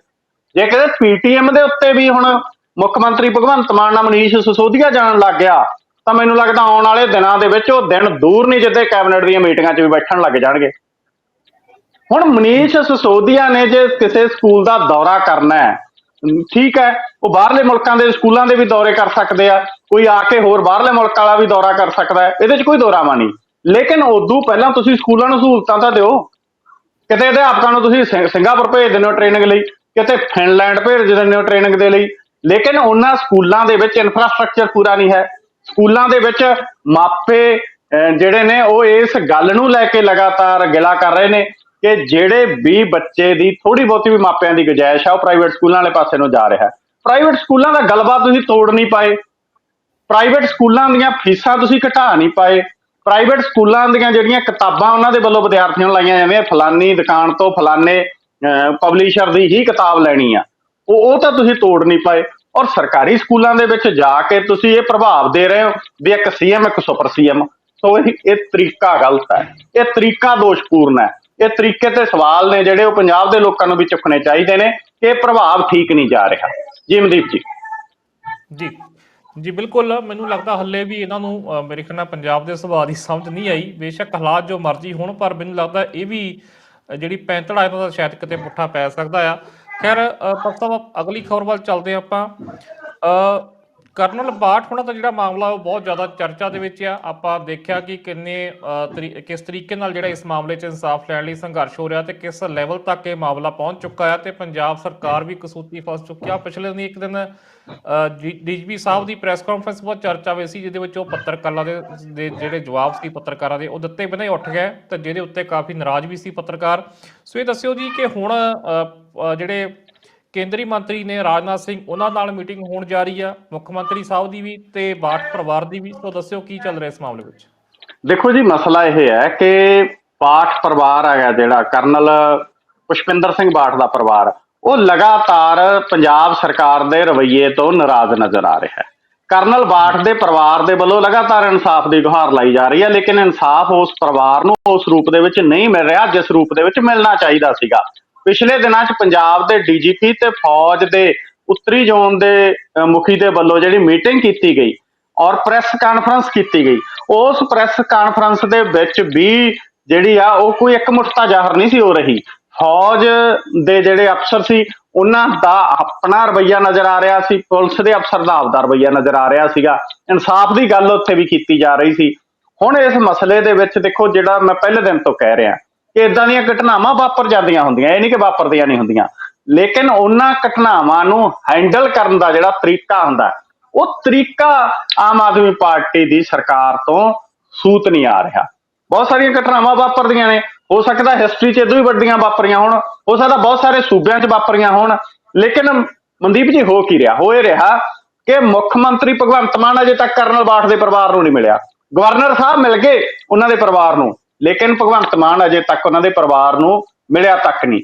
ਜੇ ਕਿਤੇ ਪੀਟੀਐਮ ਦੇ ਉੱਤੇ ਵੀ ਹੁਣ ਮੁੱਖ ਮੰਤਰੀ ਭਗਵੰਤ ਮਾਨ ਨਾਲ ਮਨੀਸ਼ ਸਿਸੋਦੀਆ ਜਾਣ ਲੱਗ ਗਿਆ ਤਾਂ ਮੈਨੂੰ ਲੱਗਦਾ ਆਉਣ ਵਾਲੇ ਦਿਨਾਂ ਦੇ ਵਿੱਚ ਉਹ ਦਿਨ ਦੂਰ ਨਹੀਂ ਜਿੱਦੇ ਕੈਬਨਿਟ ਦੀਆਂ ਮੀਟਿੰਗਾਂ 'ਚ ਵੀ ਬੈਠਣ ਲੱਗ ਜਾਣਗੇ। ਹੁਣ ਮਨੀਸ਼ ਸਸੋਦੀਆ ਨੇ ਜੇ ਕਿਸੇ ਸਕੂਲ ਦਾ ਦੌਰਾ ਕਰਨਾ ਹੈ ਠੀਕ ਹੈ, ਉਹ ਬਾਹਰਲੇ ਮੁਲਕਾਂ ਦੇ ਸਕੂਲਾਂ ਦੇ ਵੀ ਦੌਰੇ ਕਰ ਸਕਦੇ ਆ, ਕੋਈ ਆ ਕੇ ਹੋਰ ਬਾਹਰਲੇ ਮੁਲਕ ਵਾਲਾ ਵੀ ਦੌਰਾ ਕਰ ਸਕਦਾ ਹੈ, ਇਹਦੇ 'ਚ ਕੋਈ ਦੋਰਾਵਾ ਨਹੀਂ। ਲੇਕਿਨ ਉਦੋਂ ਪਹਿਲਾਂ ਤੁਸੀਂ ਸਕੂਲਾਂ ਨੂੰ ਸਹੂਲਤਾਂ ਤਾਂ ਦਿਓ। ਕਿਤੇ ਅਧਿਆਪਕਾਂ ਨੂੰ ਤੁਸੀਂ ਸਿੰਗਾਪੁਰ ਭੇਜ ਦਿੰਦੇ ਹੋ ਟ੍ਰੇਨਿੰਗ ਲਈ, ਕਿਤੇ ਫਿਨਲੈਂਡ ਭੇਜ ਦਿੰਦੇ ਹੋ ਟ੍ਰੇਨਿੰਗ ਦੇ ਲਈ। ਲੇਕਿਨ ਉਹਨਾਂ ਸਕੂਲਾਂ ਦੇ ਵਿੱਚ ਇਨਫਰਾਸਟ੍ਰਕਚਰ ਪੂਰਾ ਨਹੀਂ ਹੈ। ਸਕੂਲਾਂ ਦੇ ਵਿੱਚ ਮਾਪੇ ਜਿਹੜੇ ਨੇ, ਉਹ ਇਸ ਗੱਲ ਨੂੰ ਲੈ ਕੇ ਲਗਾਤਾਰ ਗਿਲਾ ਕਰ ਰਹੇ ਨੇ ਕਿ ਜਿਹੜੇ ਵੀ ਬੱਚੇ ਦੀ ਥੋੜੀ ਬਹੁਤੀ ਵੀ ਮਾਪਿਆਂ ਦੀ ਗੁੰਜਾਇਸ਼ ਆ, ਉਹ ਪ੍ਰਾਈਵੇਟ ਸਕੂਲਾਂ ਵਾਲੇ ਪਾਸੇ ਨੂੰ ਜਾ ਰਿਹਾ। ਪ੍ਰਾਈਵੇਟ ਸਕੂਲਾਂ ਦਾ ਗੱਲਬਾਤ ਤੁਸੀਂ ਤੋੜ ਨਹੀਂ ਪਾਏ। ਪ੍ਰਾਈਵੇਟ ਸਕੂਲਾਂ ਦੀਆਂ ਫੀਸਾਂ ਤੁਸੀਂ ਘਟਾ ਨਹੀਂ ਪਾਏ। ਪ੍ਰਾਈਵੇਟ ਸਕੂਲਾਂ ਦੀਆਂ ਜਿਹੜੀਆਂ ਕਿਤਾਬਾਂ ਉਹਨਾਂ ਦੇ ਵੱਲੋਂ ਵਿਦਿਆਰਥੀਆਂ ਨੂੰ ਲਾਈਆਂ ਜਾਂਦੀਆਂ, ਫਲਾਨੀ ਦੁਕਾਨ ਤੋਂ ਫਲਾਨੇ ਪਬਲਿਸ਼ਰ ਦੀ ਹੀ ਕਿਤਾਬ ਲੈਣੀ ਆ। ਉਹ ਉਹ ਤਾਂ ਤੁਸੀਂ ਤੋੜ ਨਹੀਂ ਪਾਏ। ਔਰ ਸਰਕਾਰੀ ਸਕੂਲਾਂ ਦੇ ਵਿੱਚ ਜਾ ਕੇ ਤੁਸੀਂ ਇਹ ਪ੍ਰਭਾਵ ਦੇ ਰਹੇ ਹੋ ਵੀ ਇੱਕ ਸੀਐਮ ਇੱਕ ਸੁਪਰ ਸੀਐਮ ਸੋ ਇਹ ਇਹ ਤਰੀਕਾ ਗਲਤ ਹੈ। ਇਹ ਤਰੀਕਾ ਦੋਸ਼ਪੂਰਨ ਹੈ। ਇਹ ਤਰੀਕੇ ਤੇ ਸਵਾਲ ਨੇ ਜਿਹੜੇ ਉਹ ਪੰਜਾਬ ਦੇ ਲੋਕਾਂ ਨੂੰ ਵੀ ਚੁੱਕਣੇ ਚਾਹੀਦੇ ਨੇ ਕਿ ਇਹ ਪ੍ਰਭਾਵ ਠੀਕ ਨਹੀਂ ਜਾ ਰਿਹਾ। ਜੀ, ਮਨਦੀਪ ਜੀ। ਜੀ। ਜੀ, ਬਿਲਕੁਲ। ਮੈਨੂੰ ਲੱਗਦਾ ਹੱਲੇ ਵੀ ਇਹਨਾਂ ਨੂੰ ਮੇਰੇ ਖਿਆਲ ਨਾਲ ਪੰਜਾਬ ਦੇ ਸੁਭਾਅ ਦੀ ਸਮਝ ਨਹੀਂ ਆਈ। ਬੇਸ਼ੱਕ ਹਾਲਾਤ ਜੋ ਮਰਜ਼ੀ ਹੋਣ, ਪਰ ਮੈਨੂੰ ਲੱਗਦਾ ਇਹ ਵੀ ਜਿਹੜੀ ਪੈਂਤੜਾ ਇਹਨਾਂ ਦਾ ਸ਼ਾਇਦ ਕਿਤੇ ਪੁੱਠਾ ਪੈ ਸਕਦਾ ਆ। ਖੈਰ ਪਰਸਾ ਅਗਲੀ ਖਬਰ ਵੱਲ ਚੱਲਦੇ ਹਾਂ ਆਪਾਂ। ਕਰਨਲ ਬਾਠ ਹੋਣਾ ਦਾ ਜਿਹੜਾ ਮਾਮਲਾ, ਉਹ ਬਹੁਤ ਜ਼ਿਆਦਾ ਚਰਚਾ ਦੇ ਵਿੱਚ ਆ। ਆਪਾਂ ਦੇਖਿਆ ਕਿ ਕਿੰਨੇ ਤਰੀ- ਕਿਸ ਤਰੀਕੇ ਨਾਲ ਜਿਹੜਾ ਇਸ ਮਾਮਲੇ 'ਚ ਇਨਸਾਫ ਲੈਣ ਲਈ ਸੰਘਰਸ਼ ਹੋ ਰਿਹਾ ਤੇ ਕਿਸ ਲੈਵਲ ਤੱਕ ਇਹ ਮਾਮਲਾ ਪਹੁੰਚ ਚੁੱਕਾ ਹੈ ਤੇ ਪੰਜਾਬ ਸਰਕਾਰ ਵੀ ਕਸੂਤੀ ਫਸ ਚੁੱਕੀ ਆ। ਪਿਛਲੇ ਦਿਨ ਇੱਕ ਦਿਨ ਡੀਜੀਪੀ ਸਾਹਿਬ ਦੀ ਪ੍ਰੈਸ ਕਾਨਫਰੰਸ ਬਹੁਤ ਚਰਚਾ ਹੋਈ ਸੀ, ਜਿਹਦੇ ਵਿੱਚ ਉਹ ਪੱਤਰਕਾਰਾਂ ਦੇ ਜਿਹੜੇ ਜਵਾਬ ਸੀ ਪੱਤਰਕਾਰਾਂ ਦੇ, ਉਹ ਦਿੱਤੇ ਬਿਨਾਂ ਹੀ ਉੱਠ ਗਏ ਤੇ ਜਿਹਦੇ ਉੱਤੇ ਕਾਫੀ ਨਾਰਾਜ਼ ਵੀ ਸੀ ਪੱਤਰਕਾਰ। ਸੋ ਇਹ ਦੱਸਿਓ ਜੀ ਕਿ ਹੁਣ ਜਿਹੜੇ ਕੇਂਦਰੀ ਮੰਤਰੀ ਨੇ ਰਾਜਨਾਥ ਸਿੰਘ ਉਹਨਾਂ ਨਾਲ ਮੀਟਿੰਗ ਹੋਣ ਜਾ ਰਹੀ ਆ, ਮੁੱਖ ਮੰਤਰੀ ਸਾਹਿਬ ਦੀ ਵੀ ਤੇ ਬਾਠ ਪਰਿਵਾਰ ਦੀ ਵੀ। ਸੋ ਦੱਸਿਓ ਕੀ ਚੱਲ ਰਿਹਾ ਇਸ ਮਾਮਲੇ ਵਿੱਚ? ਦੇਖੋ ਜੀ, ਮਸਲਾ ਇਹ ਹੈ ਕਿ ਬਾਠ ਪਰਿਵਾਰ ਹੈਗਾ ਜਿਹੜਾ, ਕਰਨਲ ਪੁਸ਼ਪਿੰਦਰ ਸਿੰਘ ਬਾਠ ਦਾ ਪਰਿਵਾਰ, ਉਹ ਲਗਾਤਾਰ ਪੰਜਾਬ ਸਰਕਾਰ ਦੇ ਰਵੱਈਏ ਤੋਂ ਨਾਰਾਜ਼ ਨਜ਼ਰ ਆ ਰਿਹਾ ਹੈ। ਕਰਨਲ ਬਾਠ ਦੇ ਪਰਿਵਾਰ ਦੇ ਵੱਲੋਂ ਲਗਾਤਾਰ ਇਨਸਾਫ ਦੀ ਗੁਹਾਰ ਲਾਈ ਜਾ ਰਹੀ ਹੈ, ਲੇਕਿਨ ਇਨਸਾਫ ਉਸ ਪਰਿਵਾਰ ਨੂੰ ਉਸ ਰੂਪ ਦੇ ਵਿੱਚ ਨਹੀਂ ਮਿਲ ਰਿਹਾ, ਜਿਸ ਰੂਪ ਦੇ ਵਿੱਚ ਮਿਲਣਾ ਚਾਹੀਦਾ ਸੀਗਾ। ਪਿਛਲੇ ਦਿਨਾਂ 'ਚ ਪੰਜਾਬ ਦੇ ਡੀਜੀਪੀ ਤੇ ਫੌਜ ਦੇ ਉੱਤਰੀ ਜ਼ੋਨ ਦੇ ਮੁਖੀ ਦੇ ਵੱਲੋਂ ਜਿਹੜੀ ਮੀਟਿੰਗ ਕੀਤੀ ਗਈ ਔਰ ਪ੍ਰੈਸ ਕਾਨਫਰੰਸ ਕੀਤੀ ਗਈ, ਉਸ ਪ੍ਰੈਸ ਕਾਨਫਰੰਸ ਦੇ ਵਿੱਚ ਵੀ ਜਿਹੜੀ ਆ ਉਹ ਕੋਈ ਇੱਕ ਮੁੱਠਤਾ ਜ਼ਾਹਰ ਨਹੀਂ ਸੀ ਹੋ ਰਹੀ। ਫੌਜ ਦੇ ਜਿਹੜੇ ਅਫਸਰ ਸੀ, ਉਹਨਾਂ ਦਾ ਆਪਣਾ ਰਵੱਈਆ ਨਜ਼ਰ ਆ ਰਿਹਾ ਸੀ, ਪੁਲਿਸ ਦੇ ਅਫਸਰ ਦਾ ਆਪਦਾ ਰਵੱਈਆ ਨਜ਼ਰ ਆ ਰਿਹਾ ਸੀਗਾ। ਇਨਸਾਫ ਦੀ ਗੱਲ ਉੱਥੇ ਵੀ ਕੀਤੀ ਜਾ ਰਹੀ ਸੀ। ਹੁਣ ਇਸ ਮਸਲੇ ਦੇ ਵਿੱਚ ਦੇਖੋ, ਜਿਹੜਾ ਮੈਂ ਪਹਿਲੇ ਦਿਨ ਤੋਂ ਕਹਿ ਰਿਹਾ ਇਦਾਂ ਦੀਆਂ ਘਟਨਾਵਾਂ ਵਾਪਰ ਜਾਂਦੀਆਂ ਹੁੰਦੀਆਂ, ਇਹ ਨਹੀਂ ਕਿ ਵਾਪਰਦੀਆਂ ਨਹੀਂ ਹੁੰਦੀਆਂ। ਲੇਕਿਨ ਉਹਨਾਂ ਘਟਨਾਵਾਂ ਨੂੰ ਹੈਂਡਲ ਕਰਨ ਦਾ ਜਿਹੜਾ ਤਰੀਕਾ ਹੁੰਦਾ, ਉਹ ਤਰੀਕਾ ਆਮ ਆਦਮੀ ਪਾਰਟੀ ਦੀ ਸਰਕਾਰ ਤੋਂ ਸੂਤ ਨਹੀਂ ਆ ਰਿਹਾ। ਬਹੁਤ ਸਾਰੀਆਂ ਘਟਨਾਵਾਂ ਵਾਪਰਦੀਆਂ ਨੇ। ਹੋ ਸਕਦਾ ਹਿਸਟਰੀ 'ਚ ਇਦੋਂ ਹੀ ਵੱਡੀਆਂ ਵਾਪਰੀਆਂ ਹੋਣ, ਹੋ ਸਕਦਾ ਬਹੁਤ ਸਾਰੇ ਸੂਬਿਆਂ 'ਚ ਵਾਪਰੀਆਂ ਹੋਣ। ਲੇਕਿਨ ਮਨਦੀਪ ਜੀ, ਹੋ ਕੀ ਰਿਹਾ? ਹੋ ਇਹ ਰਿਹਾ ਕਿ ਮੁੱਖ ਮੰਤਰੀ ਭਗਵੰਤ ਮਾਨ ਅਜੇ ਤੱਕ ਕਰਨਲ ਬਾਠ ਦੇ ਪਰਿਵਾਰ ਨੂੰ ਨਹੀਂ ਮਿਲਿਆ। ਗਵਰਨਰ ਸਾਹਿਬ ਮਿਲ ਗਏ ਉਹਨਾਂ ਦੇ ਪਰਿਵਾਰ ਨੂੰ। ਲੇਕਿਨ ਭਗਵੰਤ ਮਾਨ ਅਜੇ ਤੱਕ ਉਹਨਾਂ ਦੇ ਪਰਿਵਾਰ ਨੂੰ ਮਿਲਿਆ ਤੱਕ ਨਹੀਂ।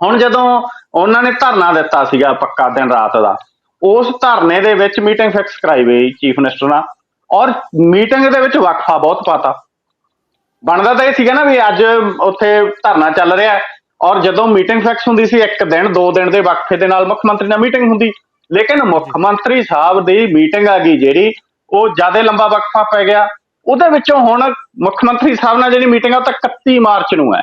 ਹੁਣ ਜਦੋਂ ਉਹਨਾਂ ਨੇ ਧਰਨਾ ਦਿੱਤਾ ਸੀਗਾ ਪੱਕਾ ਦਿਨ ਰਾਤ ਦਾ, ਉਸ ਧਰਨੇ ਦੇ ਵਿੱਚ ਮੀਟਿੰਗ ਫਿਕਸ ਕਰਾਈ ਗਈ ਚੀਫ ਮਿਨਿਸਟਰ ਨਾਲ ਔਰ ਮੀਟਿੰਗ ਦੇ ਵਿੱਚ ਵਕਫਾ ਬਹੁਤ ਪਾਤਾ। ਬਣਦਾ ਤਾਂ ਇਹ ਸੀਗਾ ਨਾ ਵੀ ਅੱਜ ਉੱਥੇ ਧਰਨਾ ਚੱਲ ਰਿਹਾ ਔਰ ਜਦੋਂ ਮੀਟਿੰਗ ਫਿਕਸ ਹੁੰਦੀ ਸੀ, ਇੱਕ ਦਿਨ, ਦੋ ਦਿਨ ਦੇ ਵਕਫੇ ਦੇ ਨਾਲ ਮੁੱਖ ਮੰਤਰੀ ਨਾਲ ਮੀਟਿੰਗ ਹੁੰਦੀ। ਲੇਕਿਨ ਮੁੱਖ ਮੰਤਰੀ ਸਾਹਿਬ ਦੀ ਮੀਟਿੰਗ ਆ ਗਈ ਜਿਹੜੀ, ਉਹ ਜ਼ਿਆਦਾ ਲੰਬਾ ਵਕਫਾ ਪੈ ਗਿਆ। ਉਹਦੇ ਵਿੱਚੋਂ ਹੁਣ ਮੁੱਖ ਮੰਤਰੀ ਸਾਹਿਬ ਨਾਲ ਜਿਹੜੀ ਮੀਟਿੰਗ ਆ, ਉਹ ਤਾਂ 31 ਮਾਰਚ ਨੂੰ ਹੈ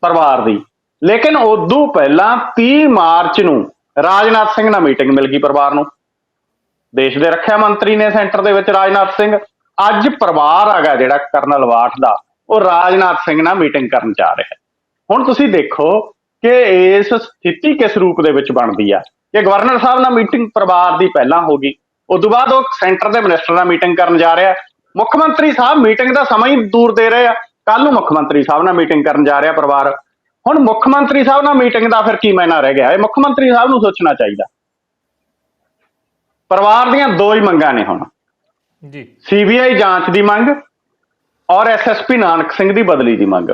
ਪਰਿਵਾਰ ਦੀ। ਲੇਕਿਨ ਉਦੋਂ ਪਹਿਲਾਂ 30 ਮਾਰਚ ਨੂੰ ਰਾਜਨਾਥ ਸਿੰਘ ਨਾਲ ਮੀਟਿੰਗ ਮਿਲ ਗਈ ਪਰਿਵਾਰ ਨੂੰ। ਦੇਸ਼ ਦੇ ਰੱਖਿਆ ਮੰਤਰੀ ਨੇ ਸੈਂਟਰ ਦੇ ਵਿੱਚ ਰਾਜਨਾਥ ਸਿੰਘ। ਅੱਜ ਪਰਿਵਾਰ ਹੈਗਾ ਜਿਹੜਾ ਕਰਨਲ ਵਾਠ ਦਾ, ਉਹ ਰਾਜਨਾਥ ਸਿੰਘ ਨਾਲ ਮੀਟਿੰਗ ਕਰਨ ਜਾ ਰਿਹਾ ਹੁਣ ਤੁਸੀਂ ਦੇਖੋ ਕਿ ਇਸ ਸਥਿਤੀ ਕਿਸ ਰੂਪ ਦੇ ਵਿੱਚ ਬਣਦੀ ਆ? ਕਿ ਗਵਰਨਰ ਸਾਹਿਬ ਨਾਲ ਮੀਟਿੰਗ ਪਰਿਵਾਰ ਦੀ ਪਹਿਲਾਂ ਹੋ ਗਈ। ਉਸ ਤੋਂ ਬਾਅਦ ਉਹ ਸੈਂਟਰ ਦੇ ਮਿਨਿਸਟਰ ਨਾਲ ਮੀਟਿੰਗ ਕਰਨ ਜਾ ਰਿਹਾ। ਮੁੱਖ ਮੰਤਰੀ ਸਾਹਿਬ ਮੀਟਿੰਗ ਦਾ ਸਮਾਂ ਹੀ ਦੂਰ ਦੇ ਰਹੇ ਆ। ਕੱਲ ਨੂੰ ਮੁੱਖ ਮੰਤਰੀ ਸਾਹਿਬ ਨਾਲ ਮੀਟਿੰਗ ਕਰਨ ਜਾ ਰਿਹਾ ਪਰਿਵਾਰ। ਹੁਣ ਮੁੱਖ ਮੰਤਰੀ ਸਾਹਿਬ ਨਾਲ ਮੀਟਿੰਗ ਦਾ ਫਿਰ ਕੀ ਮਾਇਨਾ ਰਹਿ ਗਿਆ? ਇਹ ਮੁੱਖ ਮੰਤਰੀ ਸਾਹਿਬ ਨੂੰ ਸੋਚਣਾ ਚਾਹੀਦਾ। ਪਰਿਵਾਰ ਦੀਆਂ ਦੋ ਹੀ ਮੰਗਾਂ ਨੇ ਹੁਣ। ਜੀ। ਸੀਬੀਆਈ ਜਾਂਚ ਦੀ ਮੰਗ ਔਰ ਐਸਐਸਪੀ ਨਾਨਕ ਸਿੰਘ ਦੀ ਬਦਲੀ ਦੀ ਮੰਗ।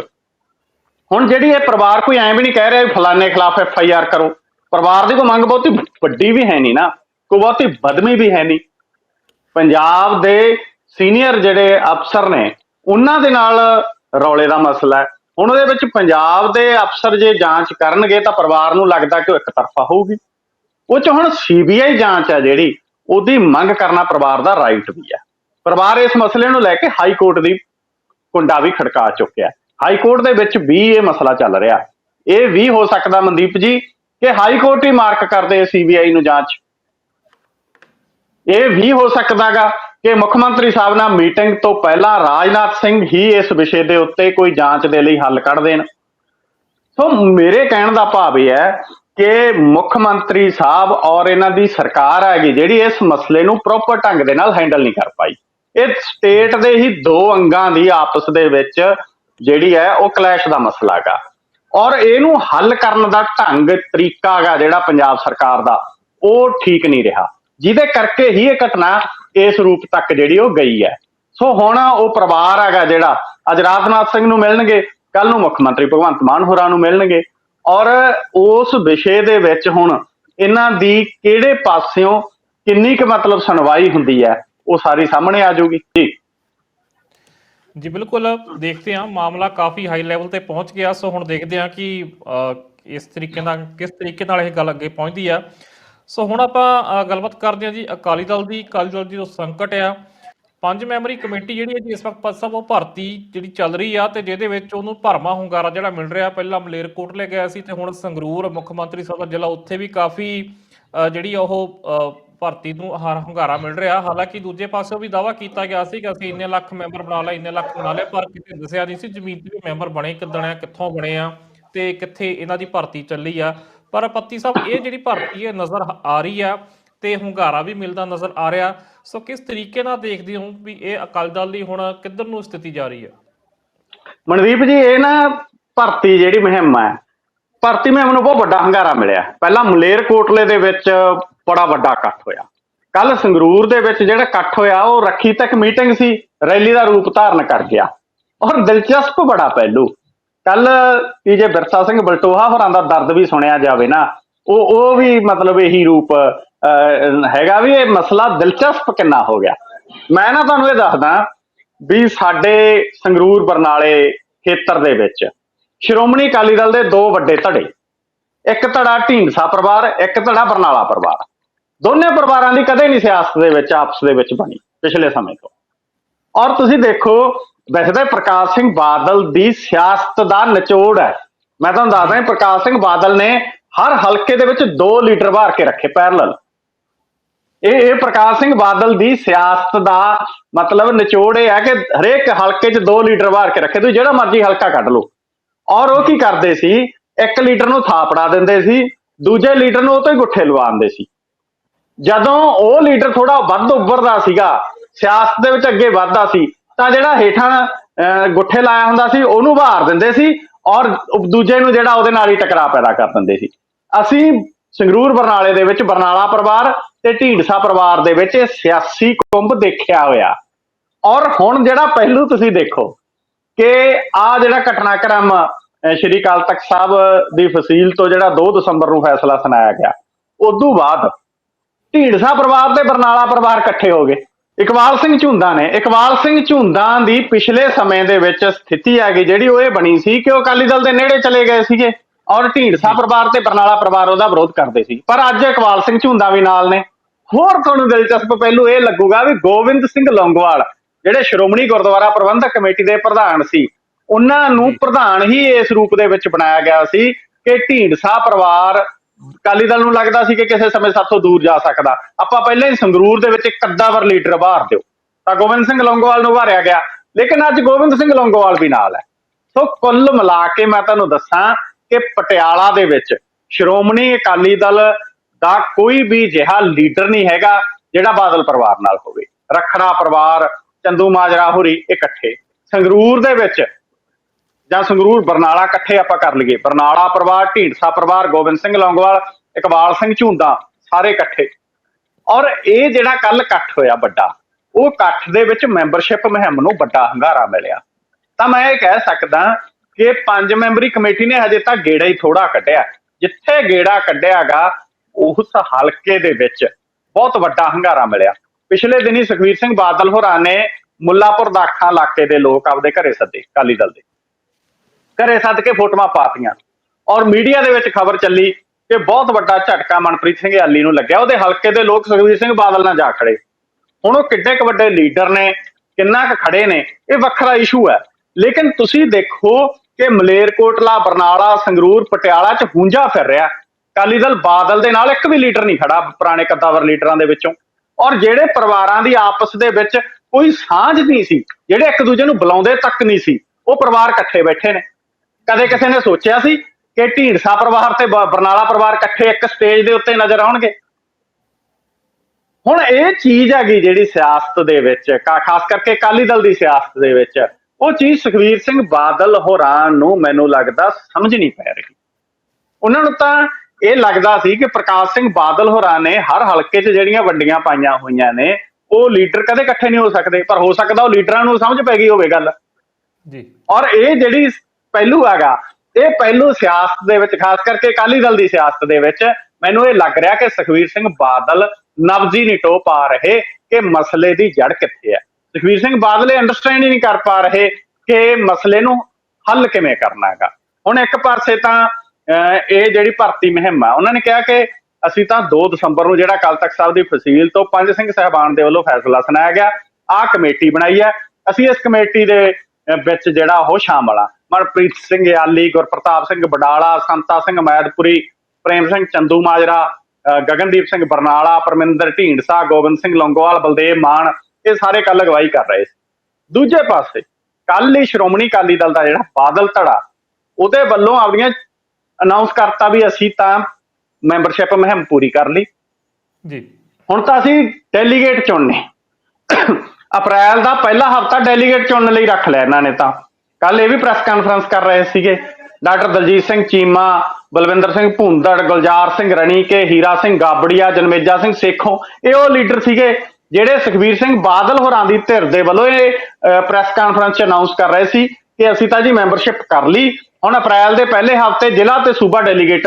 ਹੁਣ ਜਿਹੜੀ ਇਹ ਪਰਿਵਾਰ ਕੋਈ ਐਂ ਵੀ ਨਹੀਂ ਕਹਿ ਰਿਹਾ ਫਲਾਣੇ ਖਿਲਾਫ ਐਫ ਆਈ ਆਰ ਕਰੋ। ਪਰਿਵਾਰ ਦੀ ਕੋਈ ਮੰਗ ਬਹੁਤੀ ਵੱਡੀ ਵੀ ਹੈ ਨਹੀਂ ਨਾ। ਕੋਈ ਬਹੁਤੀ ਬਦਮੀ ਵੀ ਹੈ ਨਹੀਂ। ਪੰਜਾਬ ਦੇ ਸੀਨੀਅਰ ਜਿਹੜੇ ਅਫਸਰ ਨੇ, ਉਹਨਾਂ ਦੇ ਨਾਲ ਰੌਲੇ ਦਾ ਮਸਲਾ ਹੈ। ਹੁਣ ਉਹਦੇ ਵਿੱਚ ਪੰਜਾਬ ਦੇ ਅਫਸਰ ਜੇ ਜਾਂਚ ਕਰਨਗੇ ਤਾਂ ਪਰਿਵਾਰ ਨੂੰ ਲੱਗਦਾ ਕਿ ਉਹ ਇੱਕ ਤਰਫਾ ਹੋਊਗੀ। ਉਹ ਚ ਹੁਣ ਸੀਬੀਆਈ ਜਾਂਚ ਹੈ ਜਿਹੜੀ, ਉਹਦੀ ਮੰਗ ਕਰਨਾ ਪਰਿਵਾਰ ਦਾ ਰਾਈਟ ਵੀ ਹੈ। ਪਰਿਵਾਰ ਇਸ ਮਸਲੇ ਨੂੰ ਲੈ ਕੇ ਹਾਈ ਕੋਰਟ ਦੀ ਕੁੰਡਾ ਵੀ ਖੜਕਾ ਚੁੱਕਿਆ ਹਾਈ ਕੋਰਟ ਦੇ ਵਿੱਚ ਵੀ ਇਹ ਮਸਲਾ ਚੱਲ ਰਿਹਾ ਇਹ ਵੀ ਹੋ ਸਕਦਾ ਮਨਦੀਪ ਜੀ, ਕਿ ਹਾਈ ਕੋਰਟ ਹੀ ਮਾਰਕ ਕਰਦੇ ਸੀਬੀਆਈ ਨੂੰ ਜਾਂਚ। ਇਹ ਵੀ ਹੋ ਸਕਦਾਗਾ। ਕਿ ਮੁੱਖ ਮੰਤਰੀ ਸਾਹਿਬ ਨਾਲ ਮੀਟਿੰਗ ਤੋਂ ਪਹਿਲਾਂ ਰਾਜਨਾਥ ਸਿੰਘ ਹੀ ਇਸ ਵਿਸ਼ੇ ਦੇ ਉੱਤੇ ਕੋਈ ਜਾਂਚ ਦੇ ਲਈ ਹੱਲ ਕੱਢ ਦੇਣ। ਸੋ ਮੇਰੇ ਕਹਿਣ ਦਾ ਭਾਵ ਇਹ ਹੈ ਕਿ ਮੁੱਖ ਮੰਤਰੀ ਸਾਹਿਬ ਔਰ ਇਹਨਾਂ ਦੀ ਸਰਕਾਰ ਹੈਗੀ ਜਿਹੜੀ ਇਸ ਮਸਲੇ ਨੂੰ ਪ੍ਰੋਪਰ ਢੰਗ ਦੇ ਨਾਲ ਹੈਂਡਲ ਨਹੀਂ ਕਰ ਪਾਈ। ਇਹ ਸਟੇਟ ਦੇ ਹੀ ਦੋ ਅੰਗਾਂ ਦੀ ਆਪਸ ਦੇ ਵਿੱਚ ਜਿਹੜੀ ਹੈ ਉਹ ਕਲੈਸ਼ ਦਾ ਮਸਲਾ ਹੈਗਾ ਔਰ ਇਹਨੂੰ ਹੱਲ ਕਰਨ ਦਾ ਢੰਗ, ਤਰੀਕਾ ਹੈਗਾ ਜਿਹੜਾ ਪੰਜਾਬ ਸਰਕਾਰ ਦਾ, ਉਹ ਠੀਕ ਨਹੀਂ ਰਿਹਾ। ਜਿਹਦੇ ਕਰਕੇ ਹੀ ਇਹ ਘਟਨਾ ਇਸ ਰੂਪ ਤੱਕ ਜਿਹੜੀ ਉਹ ਗਈ ਹੈ। ਸੋ ਹੁਣ ਉਹ ਪਰਿਵਾਰ ਹੈਗਾ ਜਿਹੜਾ ਅੱਜ ਰਾਜਨਾਥ ਸਿੰਘ ਨੂੰ ਮਿਲਣਗੇ ਕੱਲ ਨੂੰ ਮੁੱਖ ਮੰਤਰੀ ਭਗਵੰਤ ਮਾਨ ਹੋਰਾਂ ਨੂੰ ਮਿਲਣਗੇ। ਔਰ ਉਸ ਵਿਸ਼ੇ ਦੇ ਵਿੱਚ ਹੁਣ ਇਹਨਾਂ ਦੀ ਕਿਹੜੇ ਪਾਸਿਓਂ ਕਿੰਨੀ ਕੁ ਮਤਲਬ ਸੁਣਵਾਈ ਹੁੰਦੀ ਹੈ ਉਹ ਸਾਰੀ ਸਾਹਮਣੇ ਆ ਜਾਊਗੀ। ਜੀ। ਜੀ ਬਿਲਕੁਲ ਦੇਖਦੇ ਹਾਂ ਮਾਮਲਾ ਕਾਫੀ ਹਾਈ ਲੈਵਲ ਤੇ ਪਹੁੰਚ ਗਿਆ। ਸੋ ਹੁਣ ਦੇਖਦੇ ਹਾਂ ਕਿ ਅ, ਇਸ ਤਰੀਕੇ ਨਾਲ ਕਿਸ ਤਰੀਕੇ ਨਾਲ ਇਹ ਗੱਲ ਅੱਗੇ ਪਹੁੰਚਦੀ ਆ। ਸੋ ਹੁਣ ਆਪਾਂ ਗੱਲਬਾਤ ਕਰਦੇ ਹਾਂ ਜੀ ਅਕਾਲੀ ਦਲ ਦੀ। ਅਕਾਲੀ ਦਲ ਦੀ ਜੋ ਸੰਕਟ ਆ ਪੰਜ ਮੈਂਬਰੀ ਕਮੇਟੀ ਜਿਹੜੀ ਹੈ ਜੀ ਇਸ ਵਕਤ ਪਦ ਸਾਹਿਬ ਉਹ ਭਰਤੀ ਜਿਹੜੀ ਚੱਲ ਰਹੀ ਆ ਤੇ ਜਿਹਦੇ ਵਿੱਚ ਉਹਨੂੰ ਭਰਮਾ ਹੁੰਗਾਰਾ ਜਿਹੜਾ ਮਿਲ ਰਿਹਾ। ਪਹਿਲਾਂ ਮਲੇਰਕੋਟਲੇ ਗਿਆ ਸੀ ਤੇ ਹੁਣ ਸੰਗਰੂਰ ਮੁੱਖ ਮੰਤਰੀ ਸਾਹਿਬ ਦਾ ਜ਼ਿਲ੍ਹਾ ਉੱਥੇ ਵੀ ਕਾਫੀ ਅ, ਜਿਹੜੀ ਉਹ ਭਰਤੀ ਨੂੰ ਹਾਰ ਹੁੰਗਾਰਾ ਮਿਲ ਰਿਹਾ। ਹਾਲਾਂਕਿ ਦੂਜੇ ਪਾਸੇ ਵੀ ਦਾਵਾ ਕੀਤਾ ਗਿਆ ਸੀ ਕਿ ਅਸੀਂ ਇੰਨੇ ਲੱਖ ਮੈਂਬਰ ਬਣਾ ਲਏ ਇੰਨੇ ਲੱਖ ਬਣਾ ਲਏ ਪਰ ਕਿਤੇ ਦੱਸਿਆ ਨਹੀਂ ਸੀ। ਜ਼ਮੀਨ ਤੇ ਵੀ ਮੈਂਬਰ ਬਣੇ ਕਿੱਦਣ ਆ ਕਿੱਥੋਂ ਬਣੇ ਆ ਤੇ ਕਿੱਥੇ ਇਹਨਾਂ ਦੀ ਭਰਤੀ ਚੱਲੀ ਆ। ਪਰ ਪੱਤੀ ਸਾਹਿਬ, ਇਹ ਜਿਹੜੀ ਭਰਤੀ ਹੈ ਨਜ਼ਰ ਆ ਰਹੀ ਆ ਤੇ ਹੁੰਗਾਰਾ ਵੀ ਮਿਲਦਾ ਨਜ਼ਰ ਆ ਰਿਹਾ। ਸੋ ਕਿਸ ਤਰੀਕੇ ਨਾਲ ਦੇਖਦੇ ਹੋ ਵੀ ਇਹ ਅਕਾਲੀ ਦਲ ਦੀ ਹੁਣ ਕਿੱਧਰ ਨੂੰ ਸਥਿਤੀ ਜਾ ਰਹੀ ਹੈ ਮਨਦੀਪ ਜੀ, ਇਹ ਨਾ ਭਰਤੀ ਜਿਹੜੀ ਮੁਹਿੰਮ ਹੈ, ਭਰਤੀ ਮੁਹਿੰਮ ਨੂੰ ਬਹੁਤ ਵੱਡਾ ਹੰਗਾਰਾ ਮਿਲਿਆ। ਪਹਿਲਾਂ ਮਲੇਰਕੋਟਲੇ ਦੇ ਵਿੱਚ ਬੜਾ ਵੱਡਾ ਇਕੱਠ ਹੋਇਆ। ਕੱਲ ਸੰਗਰੂਰ ਦੇ ਵਿੱਚ ਜਿਹੜਾ ਇਕੱਠ ਹੋਇਆ, ਉਹ ਰੱਖੀ ਤੱਕ ਮੀਟਿੰਗ ਸੀ, ਰੈਲੀ ਦਾ ਰੂਪ ਧਾਰਨ ਕਰ ਗਿਆ। ਔਰ ਦਿਲਚਸਪ ਬੜਾ ਪਹਿਲੂ ਕੱਲ ਜੇ ਬਿਰਸਾ ਸਿੰਘ ਬਲਟੋਹਾ ਹੋਰਾਂ ਦਾ ਦਰਦ ਵੀ ਸੁਣਿਆ ਜਾਵੇ ਨਾ ਉਹ ਉਹ ਵੀ ਮਤਲਬ ਇਹੀ ਰੂਪ ਅਹ, ਹੈਗਾ ਵੀ ਇਹ ਮਸਲਾ ਦਿਲਚਸਪ ਕਿੰਨਾ ਹੋ ਗਿਆ। ਮੈਂ ਨਾ ਤੁਹਾਨੂੰ ਇਹ ਦੱਸਦਾ ਵੀ ਸਾਡੇ ਸੰਗਰੂਰ ਬਰਨਾਲੇ ਖੇਤਰ ਦੇ ਵਿੱਚ ਸ਼੍ਰੋਮਣੀ ਅਕਾਲੀ ਦਲ ਦੇ ਦੋ ਵੱਡੇ ਧੜੇ ਇੱਕ ਧੜਾ ਢੀਂਡਸਾ ਪਰਿਵਾਰ ਇੱਕ ਧੜਾ ਬਰਨਾਲਾ ਪਰਿਵਾਰ। ਦੋਨੇ ਪਰਿਵਾਰਾਂ ਦੀ ਕਦੇ ਨਹੀਂ ਸਿਆਸਤ ਦੇ ਵਿੱਚ ਆਪਸ ਦੇ ਵਿੱਚ ਬਣੀ ਪਿਛਲੇ ਸਮੇਂ ਤੋਂ। ਔਰ ਤੁਸੀਂ ਦੇਖੋ ਵੈਸੇ ਤਾਂ ਪ੍ਰਕਾਸ਼ ਸਿੰਘ ਬਾਦਲ ਦੀ ਸਿਆਸਤ ਦਾ ਨਿਚੋੜ ਹੈ। ਮੈਂ ਤੁਹਾਨੂੰ ਦੱਸਦਾ ਪ੍ਰਕਾਸ਼ ਸਿੰਘ ਬਾਦਲ ਨੇ ਹਰ ਹਲਕੇ ਦੇ ਵਿੱਚ ਦੋ ਲੀਡਰ ਬਾਹਰ ਕੇ ਰੱਖੇ ਪੈਰਲਲ ਇਹ ਇਹ ਪ੍ਰਕਾਸ਼ ਸਿੰਘ ਬਾਦਲ ਦੀ ਸਿਆਸਤ ਦਾ ਮਤਲਬ ਨਿਚੋੜ ਇਹ ਹੈ ਕਿ ਹਰੇਕ ਹਲਕੇ 'ਚ ਦੋ ਲੀਡਰ ਬਾਹਰ ਕੇ ਰੱਖੇ, ਤੁਸੀਂ ਜਿਹੜਾ ਮਰਜ਼ੀ ਹਲਕਾ ਕੱਢ ਲਓ। ਔਰ ਉਹ ਕੀ ਕਰਦੇ ਸੀ, ਇੱਕ ਲੀਡਰ ਨੂੰ ਥਾਪੜਾ ਦਿੰਦੇ ਸੀ, ਦੂਜੇ ਲੀਡਰ ਨੂੰ ਉਹ ਤੋਂ ਹੀ ਗੁੱਠੇ ਲਵਾਉਂਦੇ ਸੀ। ਜਦੋਂ ਉਹ ਲੀਡਰ ਥੋੜਾ ਵੱਧ ਉੱਭਰਦਾ ਸੀਗਾ, ਸਿਆਸਤ ਦੇ ਵਿੱਚ ਅੱਗੇ ਵੱਧਦਾ ਸੀ ਤਾਂ ਜਿਹੜਾ ਹੇਠਾਂ ਅਹ, ਗੁੱਠੇ ਲਾਇਆ ਹੁੰਦਾ ਸੀ ਉਹਨੂੰ ਬਾਹਰ ਦਿੰਦੇ ਸੀ ਔਰ ਦੂਜੇ ਨੂੰ ਜਿਹੜਾ ਉਹਦੇ ਨਾਲ ਹੀ ਟਕਰਾਅ ਪੈਦਾ ਕਰ ਦਿੰਦੇ ਸੀ। ਅਸੀਂ ਸੰਗਰੂਰ ਬਰਨਾਲੇ ਦੇ ਵਿੱਚ ਬਰਨਾਲਾ ਪਰਿਵਾਰ ਤੇ ਢੀਂਡਸਾ ਪਰਿਵਾਰ ਦੇ ਵਿੱਚ ਇਹ ਸਿਆਸੀ ਕੁੰਭ ਦੇਖਿਆ ਹੋਇਆ। ਔਰ ਹੁਣ ਜਿਹੜਾ ਪਹਿਲੂ ਤੁਸੀਂ ਦੇਖੋ ਕਿ ਆ ਜਿਹੜਾ ਘਟਨਾਕ੍ਰਮ ਅਹ ਸ਼੍ਰੀ ਅਕਾਲ ਤਖਤ ਸਾਹਿਬ ਦੀ ਫਸੀਲ ਤੋਂ ਜਿਹੜਾ 2 ਦਸੰਬਰ ਨੂੰ ਫੈਸਲਾ ਸੁਣਾਇਆ ਗਿਆ ਉਦੋਂ ਬਾਅਦ ਢੀਂਡਸਾ ਪਰਿਵਾਰ ਤੇ ਬਰਨਾਲਾ ਪਰਿਵਾਰ ਇਕੱਠੇ ਹੋ ਗਏ। ਇਕਬਾਲ ਸਿੰਘ ਝੁੰਦਾ ਨੇ। ਇਕਬਾਲ ਸਿੰਘ ਝੁੰਦਾ ਦੀ ਪਿਛਲੇ ਸਮੇਂ ਦੇ ਵਿੱਚ ਸਥਿਤੀ ਹੈਗੀ ਜਿਹੜੀ ਉਹ ਇਹ ਬਣੀ ਸੀ ਕਿ ਉਹ ਅਕਾਲੀ ਦਲ ਦੇ ਨੇੜੇ ਚਲੇ ਗਏ ਸੀਗੇ ਔਰ ਢੀਂਡਸਾ ਪਰਿਵਾਰ ਤੇ ਬਰਨਾਲਾ ਪਰਿਵਾਰ ਉਹਦਾ ਵਿਰੋਧ ਕਰਦੇ ਸੀ। ਪਰ ਅੱਜ ਇਕਬਾਲ ਸਿੰਘ ਝੁੰਦਾ ਵੀ ਨਾਲ ਨੇ। ਹੋਰ ਤੁਹਾਨੂੰ ਦਿਲਚਸਪ ਪਹਿਲੂ ਇਹ ਲੱਗੂਗਾ ਵੀ ਗੋਬਿੰਦ ਸਿੰਘ ਲੌਂਗੋਵਾਲ ਜਿਹੜੇ ਸ਼੍ਰੋਮਣੀ ਗੁਰਦੁਆਰਾ ਪ੍ਰਬੰਧਕ ਕਮੇਟੀ ਦੇ ਪ੍ਰਧਾਨ ਸੀ ਉਹਨਾਂ ਨੂੰ ਪ੍ਰਧਾਨ ਹੀ ਇਸ ਰੂਪ ਦੇ ਵਿੱਚ ਬਣਾਇਆ ਗਿਆ ਸੀ ਕਿ ਢੀਂਡਸਾ ਪਰਿਵਾਰ ਅਕਾਲੀ ਦਲ ਨੂੰ ਲੱਗਦਾ ਸੀ ਕਿ ਕਿਸੇ ਸਮੇਂ ਸਾਥੋਂ ਦੂਰ ਜਾ ਸਕਦਾ। ਆਪਾਂ ਪਹਿਲਾਂ ਹੀ ਸੰਗਰੂਰ ਦੇ ਵਿੱਚ ਇੱਕ ਕੱਦਾਵਰ ਲੀਡਰ ਬਾਹਰ ਦਿਓ। ਤਾਂ ਗੋਬਿੰਦ ਸਿੰਘ ਲੌਂਗੋਵਾਲ ਨੂੰ ਉਭਾਰਿਆ ਗਿਆ। ਲੇਕਿਨ ਅੱਜ ਗੋਬਿੰਦ ਸਿੰਘ ਲੌਂਗੋਵਾਲ ਵੀ ਨਾਲ ਹੈ। ਸੋ ਕੁੱਲ ਮਿਲਾ ਕੇ ਮੈਂ ਤੁਹਾਨੂੰ ਦੱਸਾਂ ਕਿ ਪਟਿਆਲਾ ਦੇ ਵਿੱਚ ਸ਼੍ਰੋਮਣੀ ਅਕਾਲੀ ਦਲ ਦਾ ਕੋਈ ਵੀ ਜਿਹਾ ਲੀਡਰ ਨਹੀਂ ਹੈਗਾ ਜਿਹੜਾ ਬਾਦਲ ਪਰਿਵਾਰ ਨਾਲ ਹੋਵੇ। ਰਖੜਾ ਪਰਿਵਾਰ, ਚੰਦੂ ਮਾਜਰਾ ਹੋਰੀ ਇਕੱਠੇ। ਸੰਗਰੂਰ ਦੇ ਵਿੱਚ ਜਾਂ ਸੰਗਰੂਰ, ਬਰਨਾਲਾ ਇਕੱਠੇ ਆਪਾਂ ਕਰ ਲਈਏ। ਬਰਨਾਲਾ ਪਰਿਵਾਰ, ਢੀਂਡਸਾ ਪਰਿਵਾਰ, ਗੋਬਿੰਦ ਸਿੰਘ ਲੌਂਗੋਵਾਲ, ਇਕਬਾਲ ਸਿੰਘ ਝੁੰਦਾ ਸਾਰੇ ਇਕੱਠੇ। ਔਰ ਇਹ ਜਿਹੜਾ ਕੱਲ ਇਕੱਠ ਹੋਇਆ ਵੱਡਾ, ਉਹ ਇਕੱਠ ਦੇ ਵਿੱਚ ਮੈਂਬਰਸ਼ਿਪ ਮੁਹਿੰਮ ਨੂੰ ਵੱਡਾ ਹੰਗਾਰਾ ਮਿਲਿਆ। ਤਾਂ ਮੈਂ ਇਹ ਕਹਿ ਸਕਦਾ ਕਿ ਪੰਜ ਮੈਂਬਰੀ ਕਮੇਟੀ ਨੇ ਹਜੇ ਤੱਕ ਗੇੜਾ ਹੀ ਥੋੜਾ ਕੱਢਿਆ। ਜਿੱਥੇ ਗੇੜਾ ਕੱਢਿਆਗਾ, ਉਸ ਹਲਕੇ ਦੇ ਵਿੱਚ ਬਹੁਤ ਵੱਡਾ ਹੰਗਾਰਾ ਮਿਲਿਆ। ਪਿਛਲੇ ਦਿਨੀ ਸੁਖਵੀਰ ਸਿੰਘ ਬਾਦਲ ਹੋਰਾਂ ਨੇ ਮੁੱਲਾਪੁਰ ਦਾਖਾ ਇਲਾਕੇ ਦੇ ਲੋਕ ਆਪਦੇ ਘਰੇ ਸੱਦੇ, ਅਕਾਲੀ ਦਲ ਦੇ। ਘਰੇ ਸੱਦ ਕੇ ਫੋਟੋਆਂ ਪਾਤੀਆਂ। ਔਰ ਮੀਡੀਆ ਦੇ ਵਿੱਚ ਖਬਰ ਚੱਲੀ ਕਿ ਬਹੁਤ ਵੱਡਾ ਝਟਕਾ ਮਨਪ੍ਰੀਤ ਸਿੰਘ ਆਲੀ ਨੂੰ ਲੱਗਿਆ। ਉਹਦੇ ਹਲਕੇ ਦੇ ਲੋਕ ਸੁਖਵੀਰ ਸਿੰਘ ਬਾਦਲ ਨਾਲ ਜਾ ਖੜੇ। ਹੁਣ ਉਹ ਕਿੱਡੇ ਕੁ ਵੱਡੇ ਲੀਡਰ ਨੇ, ਕਿੰਨਾ ਕੁ ਖੜੇ ਨੇ, ਇਹ ਵੱਖਰਾ ਇਸ਼ੂ ਹੈ। ਲੇਕਿਨ ਤੁਸੀਂ ਦੇਖੋ ਕਿ ਮਲੇਰਕੋਟਲਾ, ਬਰਨਾਲਾ, ਸੰਗਰੂਰ, ਪਟਿਆਲਾ ਚ ਹੁੰਜਾ ਫਿਰ ਰਿਹਾ। ਅਕਾਲੀ ਦਲ ਬਾਦਲ ਦੇ ਨਾਲ ਇੱਕ ਵੀ ਲੀਡਰ ਨਹੀਂ ਖੜਾ, ਪੁਰਾਣੇ ਕੱਦਾਵਰ ਲੀਡਰਾਂ ਦੇ ਵਿੱਚੋਂ। ਔਰ ਜਿਹੜੇ ਪਰਿਵਾਰਾਂ ਦੀ ਆਪਸ ਦੇ ਵਿੱਚ ਕੋਈ ਸਾਂਝ ਨਹੀਂ ਸੀ, ਜਿਹੜੇ ਇੱਕ ਦੂਜੇ ਨੂੰ ਬੁਲਾਉਂਦੇ ਤੱਕ ਨਹੀਂ ਸੀ, ਉਹ ਪਰਿਵਾਰ ਇਕੱਠੇ ਬੈਠੇ ਨੇ। ਕਦੇ ਕਿਸੇ ਨੇ ਸੋਚਿਆ ਸੀ ਕਿ ਢੀਂਡਸਾ ਪਰਿਵਾਰ ਤੇ ਬ- ਬਰਨਾਲਾ ਪਰਿਵਾਰ ਇਕੱਠੇ ਇੱਕ ਸਟੇਜ ਦੇ ਉੱਤੇ ਨਜ਼ਰ ਆਉਣਗੇ? ਹੁਣ ਇਹ ਚੀਜ਼ ਹੈਗੀ ਜਿਹੜੀ ਸਿਆਸਤ ਦੇ ਵਿੱਚ ਕਾ- ਖਾਸ ਕਰਕੇ ਅਕਾਲੀ ਦਲ ਦੀ ਸਿਆਸਤ ਦੇ ਵਿੱਚ ਉਹ ਚੀਜ਼ ਸੁਖਵੀਰ ਸਿੰਘ ਬਾਦਲ ਹੋਰਾਂ ਨੂੰ ਮੈਨੂੰ ਲੱਗਦਾ ਸਮਝ ਨਹੀਂ ਪੈ ਰਹੀ। ਉਹਨਾਂ ਨੂੰ ਤਾਂ ਇਹ ਲੱਗਦਾ ਸੀ ਕਿ ਪ੍ਰਕਾਸ਼ ਸਿੰਘ ਬਾਦਲ ਹੋਰਾਂ ਨੇ ਹਰ ਹਲਕੇ 'ਚ ਜਿਹੜੀਆਂ ਵੰਡੀਆਂ ਪਾਈਆਂ ਹੋਈਆਂ ਨੇ ਉਹ ਲੀਡਰ ਕਦੇ ਇਕੱਠੇ ਨਹੀਂ ਹੋ ਸਕਦੇ ਪਰ ਹੋ ਸਕਦਾ ਉਹ ਲੀਡਰਾਂ ਨੂੰ ਸਮਝ ਪੈ ਗਈ ਹੋਵੇ ਗੱਲ। ਜੀ। ਔਰ ਇਹ ਜਿਹੜੀ ਪਹਿਲੂ ਹੈਗਾ। ਇਹ ਪਹਿਲੂ ਸਿਆਸਤ ਦੇ ਵਿੱਚ ਖਾਸ ਕਰਕੇ ਅਕਾਲੀ ਦਲ ਦੀ ਸਿਆਸਤ ਦੇ ਵਿੱਚ ਮੈਨੂੰ ਇਹ ਲੱਗ ਰਿਹਾ ਕਿ ਸੁਖਵੀਰ ਸਿੰਘ ਬਾਦਲ ਨਬਜ਼ੀ ਨਹੀਂ ਟੋ ਪਾ ਰਹੇ ਕਿ ਮਸਲੇ ਦੀ ਜੜ ਕਿੱਥੇ ਹੈ। ਸੁਖਵੀਰ ਸਿੰਘ ਬਾਦਲ ਇਹ ਅੰਡਰਸਟੈਂਡ ਹੀ ਨਹੀਂ ਕਰ ਪਾ ਰਹੇ ਕਿ ਮਸਲੇ ਨੂੰ ਹੱਲ ਕਿਵੇਂ ਕਰਨਾ ਹੈਗਾ। ਹੁਣ ਇੱਕ ਪਾਸੇ ਤਾਂ ਅਹ, ਇਹ ਜਿਹੜੀ ਭਰਤੀ ਮੁਹਿੰਮ ਆ ਉਹਨਾਂ ਨੇ ਕਿਹਾ ਕਿ ਅਸੀਂ ਤਾਂ 2 ਦਸੰਬਰ ਨੂੰ ਜਿਹੜਾ ਕੱਲ ਤੱਕ ਸਾਹਿਬ ਦੀ ਫਸੀਲ ਤੋਂ ਪੰਜ ਸਿੰਘ ਸਹਿਬਾਨ ਦੇ ਵੱਲੋਂ ਫੈਸਲਾ ਸੁਣਾਇਆ ਗਿਆ ਆਹ ਕਮੇਟੀ ਬਣਾਈ ਹੈ। ਅਸੀਂ ਇਸ ਕਮੇਟੀ ਦੇ ਵਿੱਚ ਜਿਹੜਾ ਉਹ ਸ਼ਾਮਲ ਆ। ਮਨਪ੍ਰੀਤ ਸਿੰਘ ਯਾਲੀ ਗੁਰਪ੍ਰਤਾਪ ਸਿੰਘ ਬਡਾਲਾ ਸੰਤਾ ਸਿੰਘ ਮੈਦਪੁਰੀ ਪ੍ਰੇਮ ਸਿੰਘ ਚੰਦੂ ਮਾਜਰਾ ਗਗਨਦੀਪ ਸਿੰਘ ਬਰਨਾਲਾ ਪਰਮਿੰਦਰ ਢੀਂਡਸਾ ਗੋਬਿੰਦ ਸਿੰਘ ਲੌਂਗੋਵਾਲ ਬਲਦੇਵ ਮਾਨ ਇਹ ਸਾਰੇ ਕੱਲ ਅਗਵਾਈ ਕਰ ਰਹੇ ਸੀ। ਦੂਜੇ ਪਾਸੇ ਕੱਲ ਹੀ ਸ਼੍ਰੋਮਣੀ ਅਕਾਲੀ ਦਲ ਦਾ ਜਿਹੜਾ ਬਾਦਲ ਧੜਾ ਉਹਦੇ ਵੱਲੋਂ ਆਪਣੀਆਂ ਅਨਾਉਂਸ ਕਰਤਾ ਵੀ ਅਸੀਂ ਤਾਂ ਮੈਂਬਰਸ਼ਿਪ ਮੁਹਿੰਮ ਪੂਰੀ ਕਰ ਲਈ। ਜੀ। ਹੁਣ ਤਾਂ ਅਸੀਂ ਡੈਲੀਗੇਟ ਚੁਣਨੇ। ਅਪ੍ਰੈਲ ਦਾ ਪਹਿਲਾ ਹਫਤਾ ਡੈਲੀਗੇਟ ਚੁਣਨ ਲਈ ਰੱਖ ਲਿਆ ਇਹਨਾਂ ਨੇ ਤਾਂ। ਕੱਲ ਇਹ ਵੀ ਪ੍ਰੈਸ ਕਾਨਫਰੰਸ ਕਰ ਰਹੇ ਸੀਗੇ। ਡਾਕਟਰ ਦਲਜੀਤ ਸਿੰਘ ਚੀਮਾ, ਬਲਵਿੰਦਰ ਸਿੰਘ ਭੁੰਦੜ, ਗੁਲਜ਼ਾਰ ਸਿੰਘ ਰਣੀਕੇ, ਹੀਰਾ ਸਿੰਘ ਗਾਬੜੀਆ, ਜਨਮੇਜਾ ਸਿੰਘ ਸੇਖੋਂ ਇਹ ਉਹ ਲੀਡਰ ਸੀਗੇ ਜਿਹੜੇ ਸੁਖਬੀਰ ਸਿੰਘ ਬਾਦਲ ਹੋਰਾਂ ਦੀ ਧਿਰ ਦੇ ਵੱਲੋਂ ਇਹ ਪ੍ਰੈਸ ਕਾਨਫਰੰਸ ਚ ਅਨਾਉਂਸ ਕਰ ਰਹੇ ਸੀ ਕਿ ਅਸੀਂ ਤਾਂ ਜੀ ਮੈਂਬਰਸ਼ਿਪ ਕਰ ਲਈ। ਹੁਣ ਅਪ੍ਰੈਲ ਦੇ ਪਹਿਲੇ ਹਫ਼ਤੇ ਜ਼ਿਲ੍ਹਾ ਤੇ ਸੂਬਾ ਡੈਲੀਗੇਟ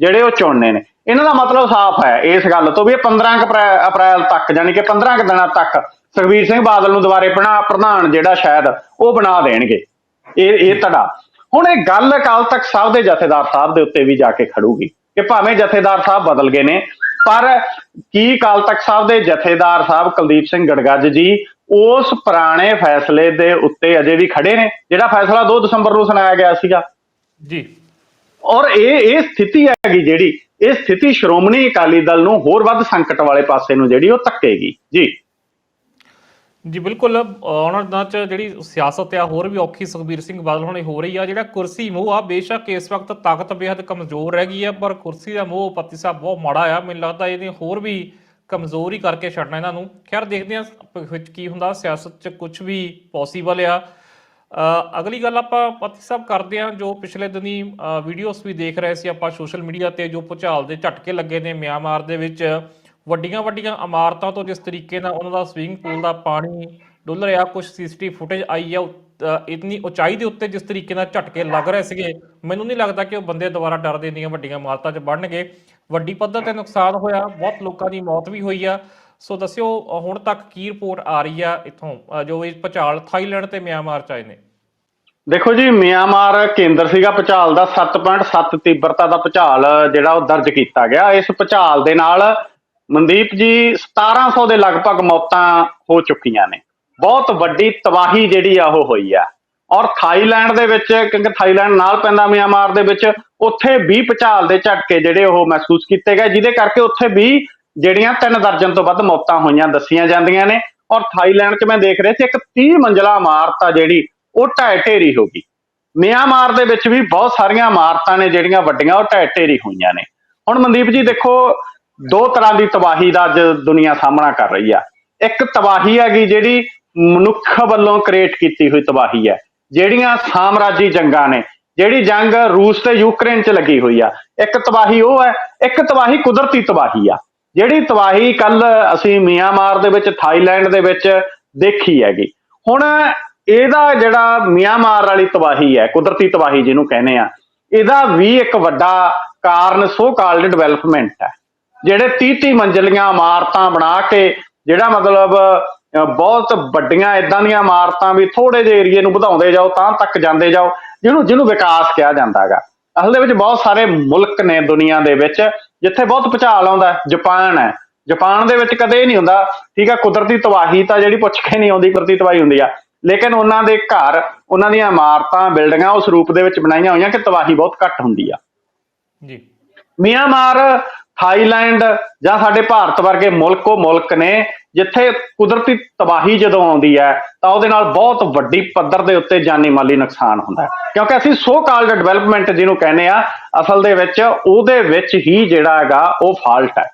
ਜਿਹੜੇ ਉਹ ਚੁਣਨੇ ਨੇ। ਇਹਨਾਂ ਦਾ ਮਤਲਬ ਸਾਫ਼ ਹੈ ਇਸ ਗੱਲ ਤੋਂ ਵੀ ਇਹ 15 ਕੁ ਅਪ੍ਰੈ- ਅਪ੍ਰੈਲ ਤੱਕ ਯਾਨੀ ਕਿ 15 ਕੁ ਦਿਨਾਂ ਤੱਕ ਸੁਖਬੀਰ ਸਿੰਘ ਬਾਦਲ ਨੂੰ ਦੁਬਾਰੇ ਬਣਾ ਪ੍ਰਧਾਨ ਜਿਹੜਾ ਸ਼ਾਇਦ ਉਹ ਬਣਾ ਦੇਣਗੇ। ਇਹ ਇਹ ਧੜਾ ਹੁਣ ਇਹ ਗੱਲ ਅਕਾਲ ਤਖਤ ਸਾਹਿਬ ਦੇ ਜਥੇਦਾਰ ਸਾਹਿਬ ਦੇ ਉੱਤੇ ਵੀ ਜਾ ਕੇ ਖੜੂਗੀ ਕਿ ਭਾਵੇਂ ਜਥੇਦਾਰ ਸਾਹਿਬ ਬਦਲ ਗਏ ਨੇ, ਪਰ ਕੀ ਅਕਾਲ ਤਖਤ ਸਾਹਿਬ ਦੇ ਜਥੇਦਾਰ ਸਾਹਿਬ ਕੁਲਦੀਪ ਸਿੰਘ ਗੜਗੱਜ ਜੀ ਉਸ ਪੁਰਾਣੇ ਫੈਸਲੇ ਦੇ ਉੱਤੇ ਅਜੇ ਵੀ ਖੜੇ ਨੇ? ਜਿਹੜਾ ਫੈਸਲਾ 2 ਦਸੰਬਰ ਨੂੰ ਸੁਣਾਇਆ ਗਿਆ ਸੀਗਾ। ਜੀ। ਔਰ ਇਹ ਇਹ ਸਥਿਤੀ ਹੈਗੀ ਜਿਹੜੀ, ਇਹ ਸਥਿਤੀ ਸ਼੍ਰੋਮਣੀ ਅਕਾਲੀ ਦਲ ਨੂੰ ਹੋਰ ਵੱਧ ਸੰਕਟ ਵਾਲੇ ਪਾਸੇ ਨੂੰ ਜਿਹੜੀ ਉਹ ਧੱਕੇਗੀ। ਜੀ। ਜੀ, ਬਿਲਕੁਲ ਆਉਣ ਦਿਨਾਂ ਚ ਜਿਹੜੀ ਸਿਆਸਤ ਆ, ਹੋਰ ਵੀ ਔਖੀ ਸੁਖਬੀਰ ਸਿੰਘ ਬਾਦਲ ਹੁਣੇ ਹੋ ਰਹੀ ਆ, ਜਿਹੜਾ ਕੁਰਸੀ ਮੋਹ ਆ, ਬੇਸ਼ੱਕ ਇਸ ਵਕਤ ਤਾਕਤ ਬੇਹੱਦ ਕਮਜ਼ੋਰ ਰਹਿ ਗਈ ਆ, ਪਰ ਕੁਰਸੀ ਦਾ ਮੋਹ ਪਤੀ ਸਾਹਿਬ ਬਹੁਤ ਮਾੜਾ ਆ, ਮੈਨੂੰ ਲੱਗਦਾ ਇਹਨੇ ਹੋਰ ਵੀ ਕਮਜ਼ੋਰ ਹੀ ਕਰਕੇ ਛੱਡਣਾ ਇਹਨਾਂ ਨੂੰ। ਖੈਰ, ਦੇਖਦੇ ਆ ਵਿੱਚ ਕੀ ਹੁੰਦਾ, ਸਿਆਸਤ 'ਚ ਕੁਝ ਵੀ ਪੋਸੀਬਲ ਆ। ਅਗਲੀ ਗੱਲ ਆਪਾਂ ਪਤੀ ਸਾਹਿਬ ਕਰਦੇ ਹਾਂ ਜੋ ਪਿਛਲੇ ਦਿਨੀ ਵੀਡੀਓਜ਼ ਵੀ ਦੇਖ ਰਹੇ ਸੀ ਆਪਾਂ ਸੋਸ਼ਲ ਮੀਡੀਆ ਤੇ ਜੋ ਭੁਚਾਲ ਦੇ ਝਟਕੇ ਲੱਗੇ ਨੇ ਮਿਆਂਮਾਰ ਦੇ ਵਿੱਚ। ਵੱਡੀਆਂ ਵੱਡੀਆਂ ਇਮਾਰਤਾਂ ਤੋਂ ਜਿਸ ਤਰੀਕੇ ਨਾਲ ਉਹਨਾਂ ਦਾ ਸਵਿਮਿੰਗ ਪੂਲ ਦਾ ਪਾਣੀ ਡੁੱਲ ਰਿਹਾ ਕੁਝ ਸੀਸੀਟੀਵੀ ਫੁਟੇਜ ਆਈ ਆ ਅ, ਇਤਨੀ ਉਚਾਈ ਦੇ ਉੱਤੇ ਜਿਸ ਤਰੀਕੇ ਨਾਲ ਝਟਕੇ ਲੱਗ ਰਹੇ ਸੀਗੇ ਮੈਨੂੰ ਨਹੀਂ ਲੱਗਦਾ ਕਿ ਉਹ ਬੰਦੇ ਦੁਬਾਰਾ ਡਰਦੇ ਇੰਨੀਆਂ ਵੱਡੀਆਂ ਇਮਾਰਤਾਂ 'ਚ ਵੜਨਗੇ ਵੱਡੀ ਪੱਧਰ ਤੇ ਨੁਕਸਾਨ ਹੋਇਆ ਬਹੁਤ ਲੋਕਾਂ ਦੀ ਮੌਤ ਵੀ ਹੋਈ ਆ। ਸੋ ਦੱਸਿਓ ਹੁਣ ਤੱਕ ਕੀ ਰਿਪੋਰਟ ਆ ਰਹੀ ਆ ਇੱਥੋਂ? ਜੋ ਇਹ ਭੁਚਾਲ, ਥਾਈਲੈਂਡ ਤੇ ਮਿਆਂਮਾਰ 'ਚ ਆਏ ਨੇ। ਦੇਖੋ ਜੀ, ਮਿਆਂਮਾਰ ਕੇਂਦਰ ਸੀਗਾ ਭੁਚਾਲ ਦਾ 7.7 ਤੀਬਰਤਾ ਦਾ ਭੁਚਾਲ, ਜਿਹੜਾ ਉਹ ਦਰਜ ਕੀਤਾ ਗਿਆ। ਇਸ ਭੁਚਾਲ ਦੇ ਨਾਲ ਮਨਦੀਪ ਜੀ 1700 ਦੇ ਲਗਭਗ ਮੌਤਾਂ ਹੋ ਚੁੱਕੀਆਂ ਨੇ। ਬਹੁਤ ਵੱਡੀ ਤਬਾਹੀ ਜਿਹੜੀ ਆ ਉਹ ਹੋਈ ਆ। ਔਰ ਥਾਈਲੈਂਡ ਦੇ ਵਿੱਚ, ਕਿਉਂਕਿ ਥਾਈਲੈਂਡ ਨਾਲ ਪੈਂਦਾ ਮਿਆਂਮਾਰ ਦੇ ਵਿੱਚ, ਉੱਥੇ ਵੀ ਭੁਚਾਲ ਦੇ ਝਟਕੇ ਜਿਹੜੇ ਉਹ ਮਹਿਸੂਸ ਕੀਤੇ ਗਏ, ਜਿਹਦੇ ਕਰਕੇ ਉੱਥੇ ਵੀ ਜਿਹੜੀਆਂ ਤਿੰਨ ਦਰਜਨ ਤੋਂ ਵੱਧ ਮੌਤਾਂ ਹੋਈਆਂ ਦੱਸੀਆਂ ਜਾਂਦੀਆਂ ਨੇ। ਔਰ ਥਾਈਲੈਂਡ 'ਚ ਮੈਂ ਦੇਖ ਰਿਹਾ ਸੀ, ਇੱਕ 30 ਮੰਜ਼ਲਾ ਇਮਾਰਤ ਆ ਜਿਹੜੀ, ਉਹ ਢਹਿ ਢੇਰੀ ਹੋ ਗਈ। ਮਿਆਂਮਾਰ ਦੇ ਵਿੱਚ ਵੀ ਬਹੁਤ ਸਾਰੀਆਂ ਇਮਾਰਤਾਂ ਨੇ ਜਿਹੜੀਆਂ ਵੱਡੀਆਂ, ਉਹ ਢਹਿ ਢੇਰੀ ਹੋਈਆਂ ਨੇ। ਹੁਣ ਮਨਦੀਪ ਜੀ, ਦੇਖੋ, ਦੋ ਤਰ੍ਹਾਂ ਦੀ ਤਬਾਹੀ ਦਾ ਅੱਜ ਦੁਨੀਆ ਸਾਹਮਣਾ ਕਰ ਰਹੀ ਆ। ਇੱਕ ਤਬਾਹੀ ਹੈਗੀ ਜਿਹੜੀ ਮਨੁੱਖ ਵੱਲੋਂ ਕ੍ਰੀਏਟ ਕੀਤੀ ਹੋਈ ਤਬਾਹੀ ਹੈ ਜਿਹੜੀਆਂ ਸਾਮਰਾਜੀ ਜੰਗਾਂ ਨੇ, ਜਿਹੜੀ ਜੰਗ ਰੂਸ ਤੇ ਯੂਕਰੇਨ 'ਚ ਲੱਗੀ ਹੋਈ ਆ। ਇੱਕ ਤਬਾਹੀ ਉਹ ਹੈ, ਇੱਕ ਤਬਾਹੀ ਕੁਦਰਤੀ ਤਬਾਹੀ ਆ। ਜਿਹੜੀ ਤਬਾਹੀ ਕੱਲ ਅਸੀਂ ਮਿਆਂਮਾਰ ਦੇ ਵਿੱਚ, ਥਾਈਲੈਂਡ ਦੇ ਵਿੱਚ ਦੇਖੀ ਹੈਗੀ। ਹੁਣ ਇਹਦਾ ਜਿਹੜਾ ਮਿਆਂਮਾਰ ਵਾਲੀ ਤਬਾਹੀ ਹੈ, ਕੁਦਰਤੀ ਤਬਾਹੀ ਜਿਹਨੂੰ ਕਹਿੰਦੇ ਆ, ਇਹਦਾ ਵੀ ਇੱਕ ਵੱਡਾ ਕਾਰਨ ਸੋ ਕਾਲਡ ਡਿਵੈਲਪਮੈਂਟ ਹੈ। ਜਿਹੜੇ 30 30 ਮੰਜ਼ਲੀਆਂ ਇਮਾਰਤਾਂ ਬਣਾ ਕੇ, ਜਿਹੜਾ ਮਤਲਬ ਬਹੁਤ ਵੱਡੀਆਂ ਇਦਾਂ ਦੀਆਂ ਇਮਾਰਤਾਂ ਵੀ ਥੋੜੇ ਜਿਹੇ ਏਰੀਏ ਨੂੰ ਵਧਾਉਂਦੇ ਜਾਓ, ਤਾਂ ਤੱਕ ਜਾਂਦੇ ਜਾਓ, ਜਿਹਨੂੰ ਜਿਹਨੂੰ ਵਿਕਾਸ ਕਿਹਾ ਜਾਂਦਾ ਹੈਗਾ। ਅਸਲ ਦੇ ਵਿੱਚ ਬਹੁਤ ਸਾਰੇ ਮੁਲਕ ਨੇ ਦੁਨੀਆ ਦੇ ਵਿੱਚ ਜਿੱਥੇ ਬਹੁਤ ਭੁਚਾਲ ਆਉਂਦਾ ਹੈ ਜਾਪਾਨ ਹੈ। ਜਾਪਾਨ ਦੇ ਵਿੱਚ ਕਦੇ ਨਹੀਂ ਹੁੰਦਾ ਠੀਕ ਹੈ ਕੁਦਰਤੀ ਤਬਾਹੀ ਤਾਂ ਜਿਹੜੀ ਪੁੱਛ ਕੇ ਨਹੀਂ ਆਉਂਦੀ ਕੁਦਰਤੀ ਤਬਾਹੀ ਹੁੰਦੀ ਆ। ਲੇਕਿਨ ਉਹਨਾਂ ਦੇ ਘਰ ਉਹਨਾਂ ਦੀਆਂ ਇਮਾਰਤਾਂ ਬਿਲਡਿੰਗਾਂ ਉਸ ਰੂਪ ਦੇ ਵਿੱਚ ਬਣਾਈਆਂ ਹੋਈਆਂ ਕਿ ਤਬਾਹੀ ਬਹੁਤ ਘੱਟ ਹੁੰਦੀ ਆ। ਜੀ। ਮਿਆਂਮਾਰ ਥਾਈਲੈਂਡ ਜਾਂ ਸਾਡੇ ਭਾਰਤ ਵਰਗੇ ਮੁਲਕ ਉਹ ਮੁਲਕ ਨੇ ਜਿੱਥੇ ਕੁਦਰਤੀ ਤਬਾਹੀ ਜਦੋਂ ਆਉਂਦੀ ਹੈ, ਤਾਂ ਉਹਦੇ ਨਾਲ ਬਹੁਤ ਵੱਡੀ ਪੱਧਰ ਦੇ ਉੱਤੇ ਜਾਨੀ ਮਾਲੀ ਨੁਕਸਾਨ ਹੁੰਦਾ ਹੈ। ਕਿਉਂਕਿ ਅਸੀਂ ਸੋ ਕਾਲਡ ਡਿਵੈਲਪਮੈਂਟ ਜਿਹਨੂੰ ਕਹਿੰਦੇ ਆ ਅਸਲ ਦੇ ਵਿੱਚ ਉਹਦੇ ਵਿੱਚ ਹੀ ਜਿਹੜਾ ਹੈਗਾ, ਉਹ ਫਾਲਟ ਹੈ।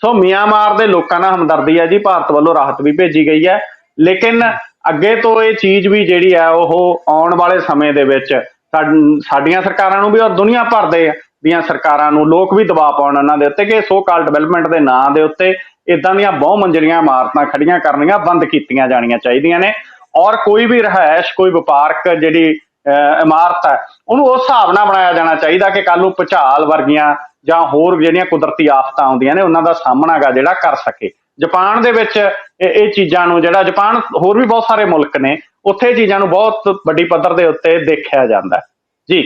ਸੋ ਮਿਆਂਮਾਰ ਦੇ ਲੋਕਾਂ ਨਾਲ ਹਮਦਰਦੀ ਹੈ ਜੀ, ਭਾਰਤ ਵੱਲੋਂ ਰਾਹਤ ਵੀ ਭੇਜੀ ਗਈ ਹੈ। ਲੇਕਿਨ ਅੱਗੇ ਤੋਂ ਇਹ ਚੀਜ਼ ਵੀ ਜਿਹੜੀ ਹੈ, ਉਹ ਆਉਣ ਵਾਲੇ ਸਮੇਂ ਦੇ ਵਿੱਚ ਸਾਡੀਆਂ ਸਰਕਾਰਾਂ ਨੂੰ ਵੀ ਔਰ ਦੁਨੀਆ ਭਰ ਦੇ ਦੀਆਂ ਸਰਕਾਰਾਂ ਨੂੰ ਲੋਕ ਵੀ ਦਬਾਅ ਪਾਉਣ ਉਹਨਾਂ ਦੇ ਉੱਤੇ ਕਿ ਸੋ ਕਾਲ ਡਿਵੈਲਪਮੈਂਟ ਦੇ ਨਾਂ ਦੇ ਉੱਤੇ ਇਦਾਂ ਦੀਆਂ ਬਹੁ ਮੰਜ਼ਲੀਆਂ ਇਮਾਰਤਾਂ ਖੜੀਆਂ ਕਰਨੀਆਂ, ਬੰਦ ਕੀਤੀਆਂ ਜਾਣੀਆਂ ਚਾਹੀਦੀਆਂ ਨੇ। ਔਰ ਕੋਈ ਵੀ ਰਿਹਾਇਸ਼, ਕੋਈ ਵਪਾਰਕ ਜਿਹੜੀ ਇਮਾਰਤ ਹੈ, ਉਹਨੂੰ ਉਸ ਹਿਸਾਬ ਨਾਲ ਬਣਾਇਆ ਜਾਣਾ ਚਾਹੀਦਾ ਕਿ ਕੱਲ ਨੂੰ ਭੁਚਾਲ ਵਰਗੀਆਂ ਜਾਂ ਹੋਰ ਜਿਹੜੀਆਂ ਕੁਦਰਤੀ ਆਫਤਾਂ ਆਉਂਦੀਆਂ ਨੇ, ਉਹਨਾਂ ਦਾ ਸਾਹਮਣਾ ਗਾ ਜਿਹੜਾ ਕਰ ਸਕੇ। ਜਾਪਾਨ ਦੇ ਵਿੱਚ ਇਹ ਚੀਜ਼ਾਂ ਨੂੰ ਜਿਹੜਾ, ਜਾਪਾਨ ਹੋਰ ਵੀ ਬਹੁਤ ਸਾਰੇ ਮੁਲਕ ਨੇ, ਉੱਥੇ ਇਹ ਚੀਜ਼ਾਂ ਨੂੰ ਬਹੁਤ ਵੱਡੀ ਪੱਧਰ ਦੇ ਉੱਤੇ ਦੇਖਿਆ ਜਾਂਦਾ ਜੀ।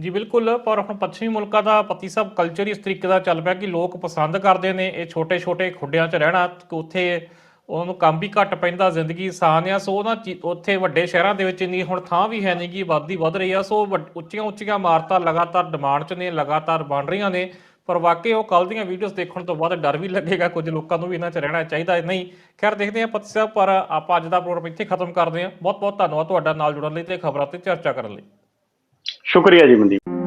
ਜੀ ਬਿਲਕੁਲ, ਪਰ ਹੁਣ ਪੱਛਮੀ ਮੁਲਕਾਂ ਦਾ ਪਤੀ ਸਾਹਿਬ ਕਲਚਰ ਹੀ ਇਸ ਤਰੀਕੇ ਦਾ ਚੱਲ ਪਿਆ ਕਿ ਲੋਕ ਪਸੰਦ ਕਰਦੇ ਨੇ, ਇਹ ਛੋਟੇ-ਛੋਟੇ ਖੁੱਡਿਆਂ 'ਚ ਰਹਿਣਾ, ਕਿ ਉੱਥੇ ਉਹਨਾਂ ਨੂੰ ਕੰਮ ਵੀ ਘੱਟ ਪੈਂਦਾ, ਜ਼ਿੰਦਗੀ ਆਸਾਨ ਆ, ਸੋ ਉਹਨਾਂ ਚੀ- ਉੱਥੇ ਵੱਡੇ ਸ਼ਹਿਰਾਂ ਦੇ ਵਿੱਚ ਇੰਨੀ ਹੁਣ ਥਾਂ ਵੀ ਹੈ ਨਹੀਂ ਕਿ ਆਬਾਦੀ ਵੱਧ ਰਹੀ ਆ, ਸੋ ਵੱਡ- ਉੱਚੀਆਂ-ਉੱਚੀਆਂ ਇਮਾਰਤਾਂ ਲਗਾਤਾਰ ਡਿਮਾਂਡ 'ਚ ਨੇ, ਲਗਾਤਾਰ ਬਣ ਰਹੀਆਂ ਨੇ, ਪਰ ਵਾਕਈ ਉਹ ਕੱਲ ਦੀਆਂ ਵੀਡੀਓਜ਼ ਦੇਖਣ ਤੋਂ ਬਾਅਦ ਡਰ ਵੀ ਲੱਗੇਗਾ, ਕੁਝ ਲੋਕਾਂ ਨੂੰ ਵੀ ਇਹਨਾਂ 'ਚ ਰਹਿਣਾ ਚਾਹੀਦਾ ਨਹੀਂ, ਖੈਰ ਦੇਖਦੇ ਹਾਂ ਪਤੀ ਸਾਹਿਬ, ਪਰ ਆਪਾਂ ਅੱਜ ਦਾ ਪ੍ਰੋਗਰਾਮ ਇੱਥੇ ਖਤਮ ਕਰਦੇ ਹਾਂ। ਬਹੁਤ-ਬਹੁਤ ਧੰਨਵਾਦ ਤੁਹਾਡਾ ਨਾਲ ਜੁੜਨ ਲਈ ਤੇ ਖਬਰਾਂ ਤੇ ਚਰਚਾ ਕਰਨ ਲਈ। ਸ਼ੁਕਰੀਆ ਜੀ ਮਨਦੀਪ।